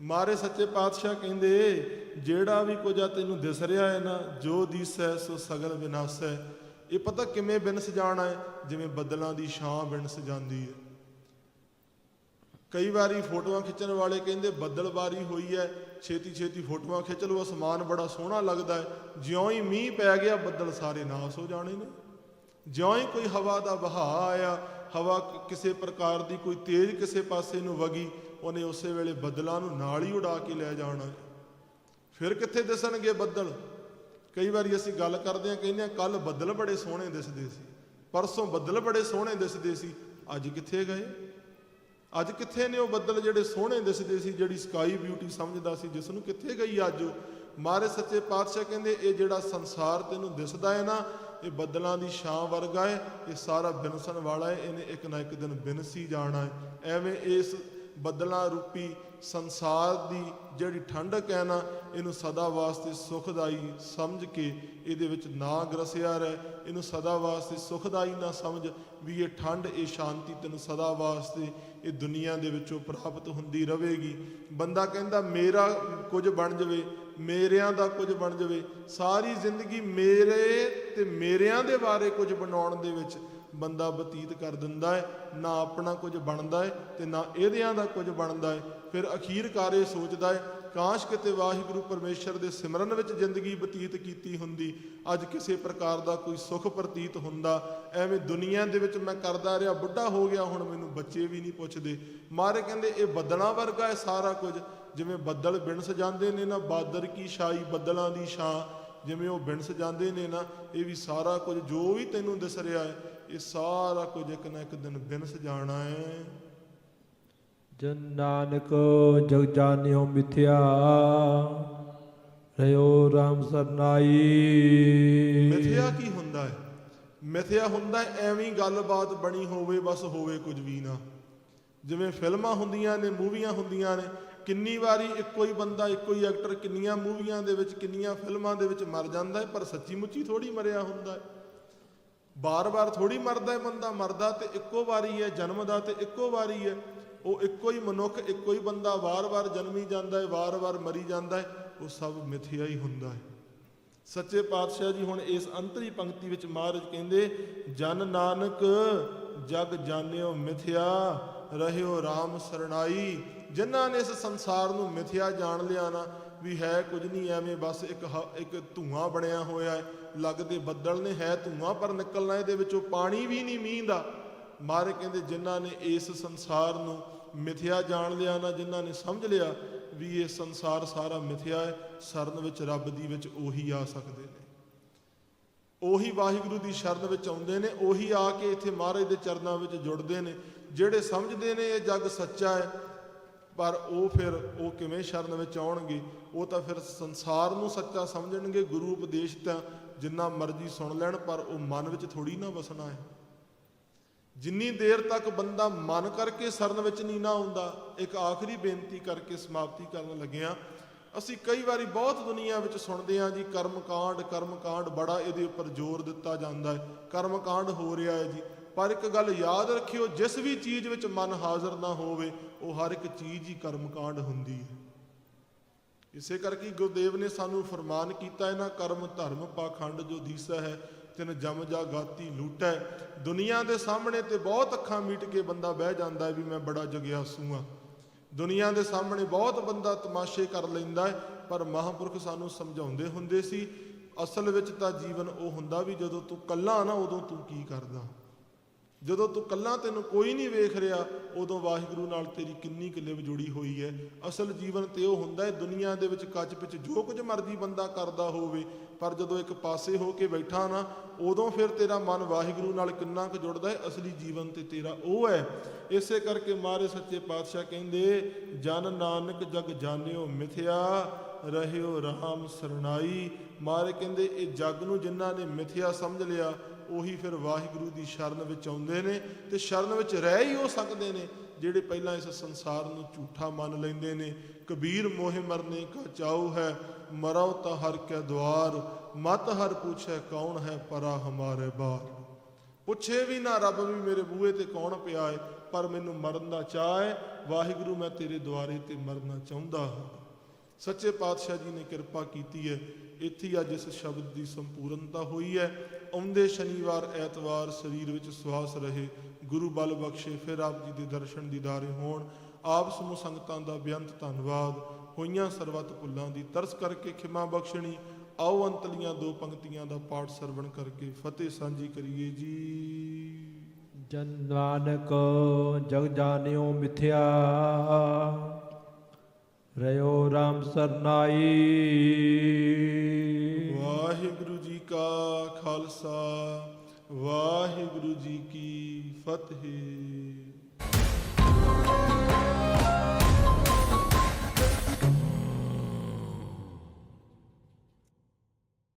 ਮਾਰੇ ਸੱਚੇ ਪਾਤਸ਼ਾਹ ਕਹਿੰਦੇ, ਜਿਹੜਾ ਵੀ ਕੁਝ ਆ ਤੈਨੂੰ ਦਿਸ ਰਿਹਾ ਹੈ ਨਾ, ਜੋ ਦਿਸੈ ਸੋ ਸਗਲ ਵਿਨਾਸੈ। ਇਹ ਪਤਾ ਕਿਵੇਂ ਬਿਨਸ ਜਾਣਾ ਹੈ? ਜਿਵੇਂ ਬੱਦਲਾਂ ਦੀ ਛਾਂ ਬਿਨਸ ਜਾਂਦੀ ਹੈ। ਕਈ ਵਾਰੀ ਫੋਟੋਆਂ ਖਿੱਚਣ ਵਾਲੇ ਕਹਿੰਦੇ ਬੱਦਲਬਾਰੀ ਹੋਈ ਹੈ, ਛੇਤੀ ਛੇਤੀ ਫੋਟੋਆਂ ਖਿੱਚ ਲਓ, ਅਸਮਾਨ ਬੜਾ ਸੋਹਣਾ ਲੱਗਦਾ ਹੈ। ਜਿਉਂ ਹੀ ਮੀਂਹ ਪੈ ਗਿਆ, ਬੱਦਲ ਸਾਰੇ ਨਾਸ ਹੋ ਜਾਣੇ ਨੇ। ਜਿਉਂ ਹੀ ਕੋਈ ਹਵਾ ਦਾ ਵਹਾਅ ਆਇਆ, ਹਵਾ ਕਿਸੇ ਪ੍ਰਕਾਰ ਦੀ ਕੋਈ ਤੇਜ਼ ਕਿਸੇ ਪਾਸੇ ਨੂੰ ਵਗੀ ਉਹਨੇ ਉਸੇ ਵੇਲੇ ਬੱਦਲਾਂ ਨੂੰ ਨਾਲ ਹੀ ਉਡਾ ਕੇ ਲੈ ਜਾਣਾ। ਫਿਰ ਕਿੱਥੇ ਦਿਸਣਗੇ ਬੱਦਲ? ਕਈ ਵਾਰੀ ਅਸੀਂ ਗੱਲ ਕਰਦੇ ਹਾਂ, ਕਹਿੰਦੇ ਹਾਂ, ਕੱਲ ਬੱਦਲ ਬੜੇ ਸੋਹਣੇ ਦਿਸਦੇ ਸੀ, ਪਰਸੋਂ ਬੱਦਲ ਬੜੇ ਸੋਹਣੇ ਦਿਸਦੇ ਸੀ, ਅੱਜ ਕਿੱਥੇ ਗਏ? ਅੱਜ ਕਿੱਥੇ ਨੇ ਉਹ ਬੱਦਲ ਜਿਹੜੇ ਸੋਹਣੇ ਦਿਸਦੇ ਸੀ, ਜਿਹੜੀ ਸਕਾਈ ਬਿਊਟੀ ਸਮਝਦਾ ਸੀ, ਜਿਸ ਨੂੰ ਕਿੱਥੇ ਗਈ ਅੱਜ ਉਹ? ਮਾਰੇ ਸੱਚੇ ਪਾਤਸ਼ਾਹ ਕਹਿੰਦੇ, ਇਹ ਜਿਹੜਾ ਸੰਸਾਰ ਤੈਨੂੰ ਦਿਸਦਾ ਹੈ ਨਾ, ਇਹ ਬੱਦਲਾਂ ਦੀ ਛਾਂ ਵਰਗਾ ਹੈ, ਇਹ ਸਾਰਾ ਬਿਨਸਣ ਵਾਲਾ ਹੈ, ਇਹਨੇ ਇੱਕ ਨਾ ਇੱਕ ਦਿਨ ਬਿਨਸੀ ਜਾਣਾ ਹੈ। ਐਵੇਂ ਇਸ ਬੱਦਲਾਂ ਰੂਪੀ ਸੰਸਾਰ ਦੀ ਜਿਹੜੀ ਠੰਡਕ ਹੈ ਨਾ ਇਹਨੂੰ ਸਦਾ ਵਾਸਤੇ ਸੁਖਦਾਈ ਸਮਝ ਕੇ ਇਹਦੇ ਵਿੱਚ ਨਾ ਗਰਸਿਆ ਰਹਿ। ਇਹਨੂੰ ਸਦਾ ਵਾਸਤੇ ਸੁਖਦਾਈ ਨਾ ਸਮਝ ਵੀ ਇਹ ਠੰਡ, ਇਹ ਸ਼ਾਂਤੀ ਤੈਨੂੰ ਸਦਾ ਵਾਸਤੇ ਇਹ ਦੁਨੀਆ ਦੇ ਵਿੱਚੋਂ ਪ੍ਰਾਪਤ ਹੁੰਦੀ ਰਹੇਗੀ। ਬੰਦਾ ਕਹਿੰਦਾ, ਮੇਰਾ ਕੁਝ ਬਣ ਜਾਵੇ, ਮੇਰਿਆਂ ਦਾ ਕੁਝ ਬਣ ਜਾਵੇ, ਸਾਰੀ ਜ਼ਿੰਦਗੀ ਮੇਰੇ ਤੇ ਮੇਰਿਆਂ ਦੇ ਬਾਰੇ ਕੁਝ ਬਣਾਉਣ ਦੇ ਵਿੱਚ ਬੰਦਾ ਬਤੀਤ ਕਰ ਦਿੰਦਾ ਹੈ, ਨਾ ਆਪਣਾ ਕੁਝ ਬਣਦਾ ਹੈ ਤੇ ਨਾ ਇਹਦਿਆਂ ਦਾ ਕੁਝ ਬਣਦਾ ਹੈ। ਫਿਰ ਅਖੀਰਕਾਰ ਇਹ ਸੋਚਦਾ ਹੈ, ਕਾਸ਼ ਕਿਤੇ ਵਾਹਿਗੁਰੂ ਪਰਮੇਸ਼ਰ ਦੇ ਸਿਮਰਨ ਵਿੱਚ ਜ਼ਿੰਦਗੀ ਬਤੀਤ ਕੀਤੀ ਹੁੰਦੀ, ਅੱਜ ਕਿਸੇ ਪ੍ਰਕਾਰ ਦਾ ਕੋਈ ਸੁੱਖ ਪ੍ਰਤੀਤ ਹੁੰਦਾ। ਐਵੇਂ ਦੁਨੀਆ ਦੇ ਵਿੱਚ ਮੈਂ ਕਰਦਾ ਰਿਹਾ, ਬੁੱਢਾ ਹੋ ਗਿਆ, ਹੁਣ ਮੈਨੂੰ ਬੱਚੇ ਵੀ ਨਹੀਂ ਪੁੱਛਦੇ। ਮਾਰੇ ਕਹਿੰਦੇ, ਇਹ ਬੱਦਲਾਂ ਵਰਗਾ ਹੈ ਸਾਰਾ ਕੁਝ। ਜਿਵੇਂ ਬੱਦਲ ਬਿਨਸ ਜਾਂਦੇ ਨੇ ਨਾ, ਬਾਦਰ ਕੀ ਛਾਈ ਬੱਦਲਾਂ ਦੀ ਛਾਂ। ਜਿਵੇਂ ਉਹ ਬਿਨਸ ਜਾਂਦੇ ਨੇ ਨਾ, ਇਹ ਵੀ ਸਾਰਾ ਕੁਝ ਜੋ ਵੀ ਤੈਨੂੰ ਦਿਸ ਰਿਹਾ ਹੈ ਇਹ ਸਾਰਾ ਕੁਝ ਇੱਕ ਨਾ ਇੱਕ ਦਿਨ ਬਿਨਸ ਜਾਣਾ ਹੈ ਜਨ ਨਾਨਕ ਜਗ ਜਾਣਿਓ ਮਿਥਿਆ ਰਿਓ ਰਾਮ ਸਰਨਾਈ। ਮਿਥਿਆ ਕੀ ਹੁੰਦਾ ਹੈ ਮਿਥਿਆ ਹੁੰਦਾ ਹੈ ਐਵੇਂ ਗੱਲਬਾਤ ਬਣੀ ਹੋਵੇ ਬਸ ਹੋਵੇ ਕੁਝ ਵੀ ਨਾ। ਜਿਵੇਂ ਫਿਲਮਾਂ ਹੁੰਦੀਆਂ ਨੇ ਮੂਵੀਆਂ ਹੁੰਦੀਆਂ ਨੇ ਕਿੰਨੀ ਵਾਰੀ ਇੱਕੋ ਹੀ ਬੰਦਾ ਇੱਕੋ ਹੀ ਐਕਟਰ ਕਿੰਨੀਆਂ ਮੂਵੀਆਂ ਦੇ ਵਿੱਚ ਕਿੰਨੀਆਂ ਫਿਲਮਾਂ ਦੇ ਵਿੱਚ ਮਰ ਜਾਂਦਾ ਹੈ ਪਰ ਸੱਚੀ ਮੁੱਚੀ ਥੋੜੀ ਮਰਿਆ ਹੁੰਦਾ ਹੈ ਬਾਰ-ਬਾਰ ਥੋੜੀ ਮਰਦਾ ਹੈ ਬੰਦਾ, ਮਰਦਾ ਤੇ ਇੱਕੋ ਵਾਰੀ ਹੈ, ਜਨਮ ਦਾ ਤੇ ਇੱਕੋ ਵਾਰੀ ਹੈ। ਉਹ ਇੱਕੋ ਹੀ ਮਨੁੱਖ, ਇੱਕੋ ਹੀ ਬੰਦਾ ਵਾਰ-ਵਾਰ ਜਨਮੀ ਜਾਂਦਾ ਹੈ, ਵਾਰ-ਵਾਰ ਮਰੀ ਜਾਂਦਾ ਹੈ, ਉਹ ਸਭ ਮਿਥਿਆ ਹੀ ਹੁੰਦਾ ਹੈ। ਸੱਚੇ ਪਾਤਸ਼ਾਹ ਜੀ ਹੁਣ ਇਸ ਅੰਤਰੀ ਪੰਕਤੀ ਵਿੱਚ ਮਹਾਰਾਜ ਕਹਿੰਦੇ, ਜਨ ਨਾਨਕ ਜਗ ਜਾਣਿਓ ਮਿਥਿਆ, ਰਹਿਓ RAM ਸਰਣਾਈ। ਜਿਨ੍ਹਾਂ ਨੇ ਇਸ ਸੰਸਾਰ ਨੂੰ ਮਿਥਿਆ ਜਾਣ ਲਿਆ ਨਾ, ਵੀ ਹੈ ਕੁਝ ਨਹੀਂ ਐਵੇਂ, ਬਸ ਇੱਕ ਹ- ਇੱਕ ਧੂਆਂ ਬਣਿਆ ਹੋਇਆ ਹੈ। ਲੱਗਦੇ ਬੱਦਲ ਨੇ, ਹੈ ਧੂਆਂ ਪਰ ਨਿਕਲਣਾ, ਇਹਦੇ ਵਿੱਚੋਂ ਪਾਣੀ ਵੀ ਨਹੀਂ ਮੀਂਹ ਦਾ। ਮਾਰੇ ਕਹਿੰਦੇ ਜਿਨ੍ਹਾਂ ਨੇ ਇਸ ਸੰਸਾਰ ਨੂੰ ਮਿਥਿਆ ਜਾਣ ਲਿਆ, ਨਾ ਜਿਨ੍ਹਾਂ ਨੇ ਸਮਝ ਲਿਆ ਵੀ ਇਹ ਸੰਸਾਰ ਸਾਰਾ ਮਿਥਿਆ ਹੈ, ਸਰਨ ਵਿੱਚ ਰੱਬ ਦੀ ਵਿੱਚ ਉਹੀ ਆ ਸਕਦੇ ਨੇ। ਉਹੀ ਵਾਹਿਗੁਰੂ ਦੀ ਸ਼ਰਨ ਵਿੱਚ ਆਉਂਦੇ ਨੇ, ਉਹੀ ਆ ਕੇ ਇੱਥੇ ਮਹਾਰਾਜ ਦੇ ਚਰਨਾਂ ਵਿੱਚ ਜੁੜਦੇ ਨੇ। ਜਿਹੜੇ ਸਮਝਦੇ ਨੇ ਇਹ ਜੱਗ ਸੱਚਾ ਹੈ, ਪਰ ਉਹ ਫਿਰ ਉਹ ਕਿਵੇਂ ਸ਼ਰਨ ਵਿੱਚ ਆਉਣਗੇ? ਉਹ ਤਾਂ ਫਿਰ ਸੰਸਾਰ ਨੂੰ ਸੱਚਾ ਸਮਝਣਗੇ, ਗੁਰੂ ਉਪਦੇਸ਼ ਤਾਂ ਜਿੰਨਾ ਮਰਜ਼ੀ ਸੁਣ ਲੈਣ, ਪਰ ਉਹ ਮਨ ਵਿੱਚ ਥੋੜੀ ਨਾ ਵਸਣਾ ਹੈ। ਜਿੰਨੀ ਦੇਰ ਤੱਕ ਬੰਦਾ ਮਨ ਕਰਕੇ ਸਰਨ ਵਿੱਚ ਨਹੀਂ ਨਾ ਆਉਂਦਾ, ਇੱਕ ਆਖਰੀ ਬੇਨਤੀ ਕਰਕੇ ਸਮਾਪਤੀ ਕਰਨ ਲੱਗਿਆ ਅਸੀਂ ਕਈ ਵਾਰੀ ਬਹੁਤ ਦੁਨੀਆ ਵਿੱਚ ਸੁਣਦੇ ਹਾਂ ਜੀ, ਕਰਮਕਾਂਡ ਕਰਮਕਾਂਡ ਬੜਾ ਇਹਦੇ ਉੱਪਰ ਜ਼ੋਰ ਦਿੱਤਾ ਜਾਂਦਾ ਹੈ। ਕਰਮਕਾਂਡ ਹੋ ਰਿਹਾ ਹੈ ਜੀ। ਪਰ ਇੱਕ ਗੱਲ ਯਾਦ ਰੱਖਿਓ, ਜਿਸ ਵੀ ਚੀਜ਼ ਵਿੱਚ ਮਨ ਹਾਜ਼ਰ ਨਾ ਹੋਵੇ, ਉਹ ਹਰ ਇੱਕ ਚੀਜ਼ ਹੀ ਕਰਮਕਾਂਡ ਹੁੰਦੀ ਹੈ। ਇਸੇ ਕਰਕੇ ਗੁਰਦੇਵ ਨੇ ਸਾਨੂੰ ਫਰਮਾਨ ਕੀਤਾ ਇਹਨਾਂ ਕਰਮ ਧਰਮ ਪਾਖੰਡ ਜੋ ਦੀਸਾ ਹੈ, ਤਿਨ ਜਮ ਜਾ ਗਾਤੀ ਲੂਟੈ। ਦੁਨੀਆ ਦੇ ਸਾਹਮਣੇ ਤੇ ਬਹੁਤ ਅੱਖਾਂ ਮੀਟ ਕੇ ਬੰਦਾ ਬਹਿ ਜਾਂਦਾ ਵੀ ਮੈਂ ਬੜਾ ਜਗਿਆਸੂ ਆ ਦੁਨੀਆ ਦੇ ਸਾਹਮਣੇ ਬਹੁਤ ਬੰਦਾ ਤਮਾਸ਼ੇ ਕਰ ਲੈਂਦਾ ਪਰ ਮਹਾਂਪੁਰਖ ਸਾਨੂੰ ਸਮਝਾਉਂਦੇ ਹੁੰਦੇ ਸੀ, ਅਸਲ ਵਿੱਚ ਤਾਂ ਜੀਵਨ ਉਹ ਹੁੰਦਾ ਵੀ ਜਦੋਂ ਤੂੰ ਕੱਲਾ ਨਾ, ਉਦੋਂ ਤੂੰ ਕੀ ਕਰਦਾ? ਜਦੋਂ ਤੂੰ ਕੱਲਾ ਤੈਨੂੰ ਕੋਈ ਨਹੀਂ ਵੇਖ ਰਿਹਾ, ਉਦੋਂ ਵਾਹਿਗੁਰੂ ਨਾਲ ਤੇਰੀ ਕਿੰਨੀ ਕੁ ਲਿਵ ਜੁੜੀ ਹੋਈ ਹੈ। ਅਸਲ ਜੀਵਨ ਤੇ ਉਹ ਹੁੰਦਾ ਹੈ, ਦੁਨੀਆ ਦੇ ਵਿੱਚ ਕੱਚ ਵਿੱਚ ਜੋ ਕੁਝ ਮਰਜ਼ੀ ਬੰਦਾ ਕਰਦਾ ਹੋਵੇ, ਪਰ ਜਦੋਂ ਇੱਕ ਪਾਸੇ ਹੋ ਕੇ ਬੈਠਾ ਨਾ, ਉਦੋਂ ਫਿਰ ਤੇਰਾ ਮਨ ਵਾਹਿਗੁਰੂ ਨਾਲ ਕਿੰਨਾ ਕੁ ਜੁੜਦਾ ਹੈ, ਅਸਲੀ ਜੀਵਨ ਤੇ ਤੇਰਾ ਉਹ ਹੈ। ਇਸੇ ਕਰਕੇ ਮਾਰੇ ਸੱਚੇ ਪਾਤਸ਼ਾਹ ਕਹਿੰਦੇ, ਜਨ ਨਾਨਕ ਜਗ ਜਾਣਿਓ ਮਿਥਿਆ, ਰਹਿਓ RAM ਸਰਣਾਈ। ਮਾਰੇ ਕਹਿੰਦੇ, ਇਹ ਜੱਗ ਨੂੰ ਜਿਨ੍ਹਾਂ ਨੇ ਮਿਥਿਆ ਸਮਝ ਲਿਆ ਉਹੀ ਫਿਰ ਵਾਹਿਗੁਰੂ ਦੀ ਸ਼ਰਨ ਵਿੱਚ ਆਉਂਦੇ ਨੇ ਤੇ ਸ਼ਰਨ ਵਿੱਚ ਰਹਿ ਹੀ ਹੋ ਸਕਦੇ ਨੇ, ਜਿਹੜੇ ਪਹਿਲਾਂ ਇਸ ਸੰਸਾਰ ਨੂੰ ਝੂਠਾ ਮੰਨ ਲੈਂਦੇ ਨੇ। ਕਬੀਰ ਮੋਹਿ ਮਰਨੇ ਕਾ ਚਾਉ ਹੈ, ਮਰਉ ਤਾਂ ਹਰ ਕੇ ਦਵਾਰ, ਮਤ ਹਰ ਪੁੱਛੈ ਕੌਣ ਹੈ ਪਰਾ ਹਮਾਰੇ ਬਾਰ। ਪੁੱਛੇ ਵੀ ਨਾ ਰੱਬ ਵੀ ਮੇਰੇ ਬੂਹੇ ਤੇ ਕੌਣ ਪਿਆ ਹੈ ਪਰ ਮੈਨੂੰ ਮਰਨ ਦਾ ਚਾਹ ਹੈ, ਵਾਹਿਗੁਰੂ ਮੈਂ ਤੇਰੇ ਦੁਆਰੇ ਤੇ ਮਰਨਾ ਚਾਹੁੰਦਾ ਹਾਂ। ਸੱਚੇ ਪਾਤਸ਼ਾਹ ਜੀ ਨੇ ਕਿਰਪਾ ਕੀਤੀ ਹੈ। ਇੱਥੇ ਅੱਜ ਇਸ ਸ਼ਬਦ ਦੀ ਸੰਪੂਰਨਤਾ ਹੋਈ ਹੈ। ਆਉਂਦੇ ਸ਼ਨੀਵਾਰ, ਐਤਵਾਰ ਸਰੀਰ ਵਿੱਚ ਸਵਾਸ ਰਹੇ। ਗੁਰੂ ਬਲ ਬਖਸ਼ੇ, ਫਿਰ ਆਪ ਜੀ ਦੇ ਦਰਸ਼ਨ ਦੀਦਾਰੇ ਹੋਣ। ਆਪ ਸਮੂਹ ਸੰਗਤਾਂ ਦਾ ਬੇਅੰਤ ਧੰਨਵਾਦ। ਹੋਈਆਂ ਸਰਬੱਤ ਭੁੱਲਾਂ ਦੀ ਤਰਸ ਕਰਕੇ ਖਿਮਾ ਬਖਸ਼ਣੀ। ਆਓ ਅੰਤਲੀਆਂ ਦੋ ਪੰਕਤੀਆਂ ਦਾ ਪਾਠ ਸਰਵਣ ਕਰਕੇ ਫਤਿਹ ਸਾਂਝੀ ਕਰੀਏ ਜੀ। ਜਨ ਨਾਨਕ ਜਗ ਜਾਣਿਓ ਮਿਥਿਆ। ਰਿਓ ਰਾਮ ਸਰਨਾਈ। ਵਾਹਿਗੁਰੂ ਜੀ ਕਾ ਖਾਲਸਾ ਵਾਹਿਗੁਰੂ ਜੀ ਕੀ ਫਤਿਹ।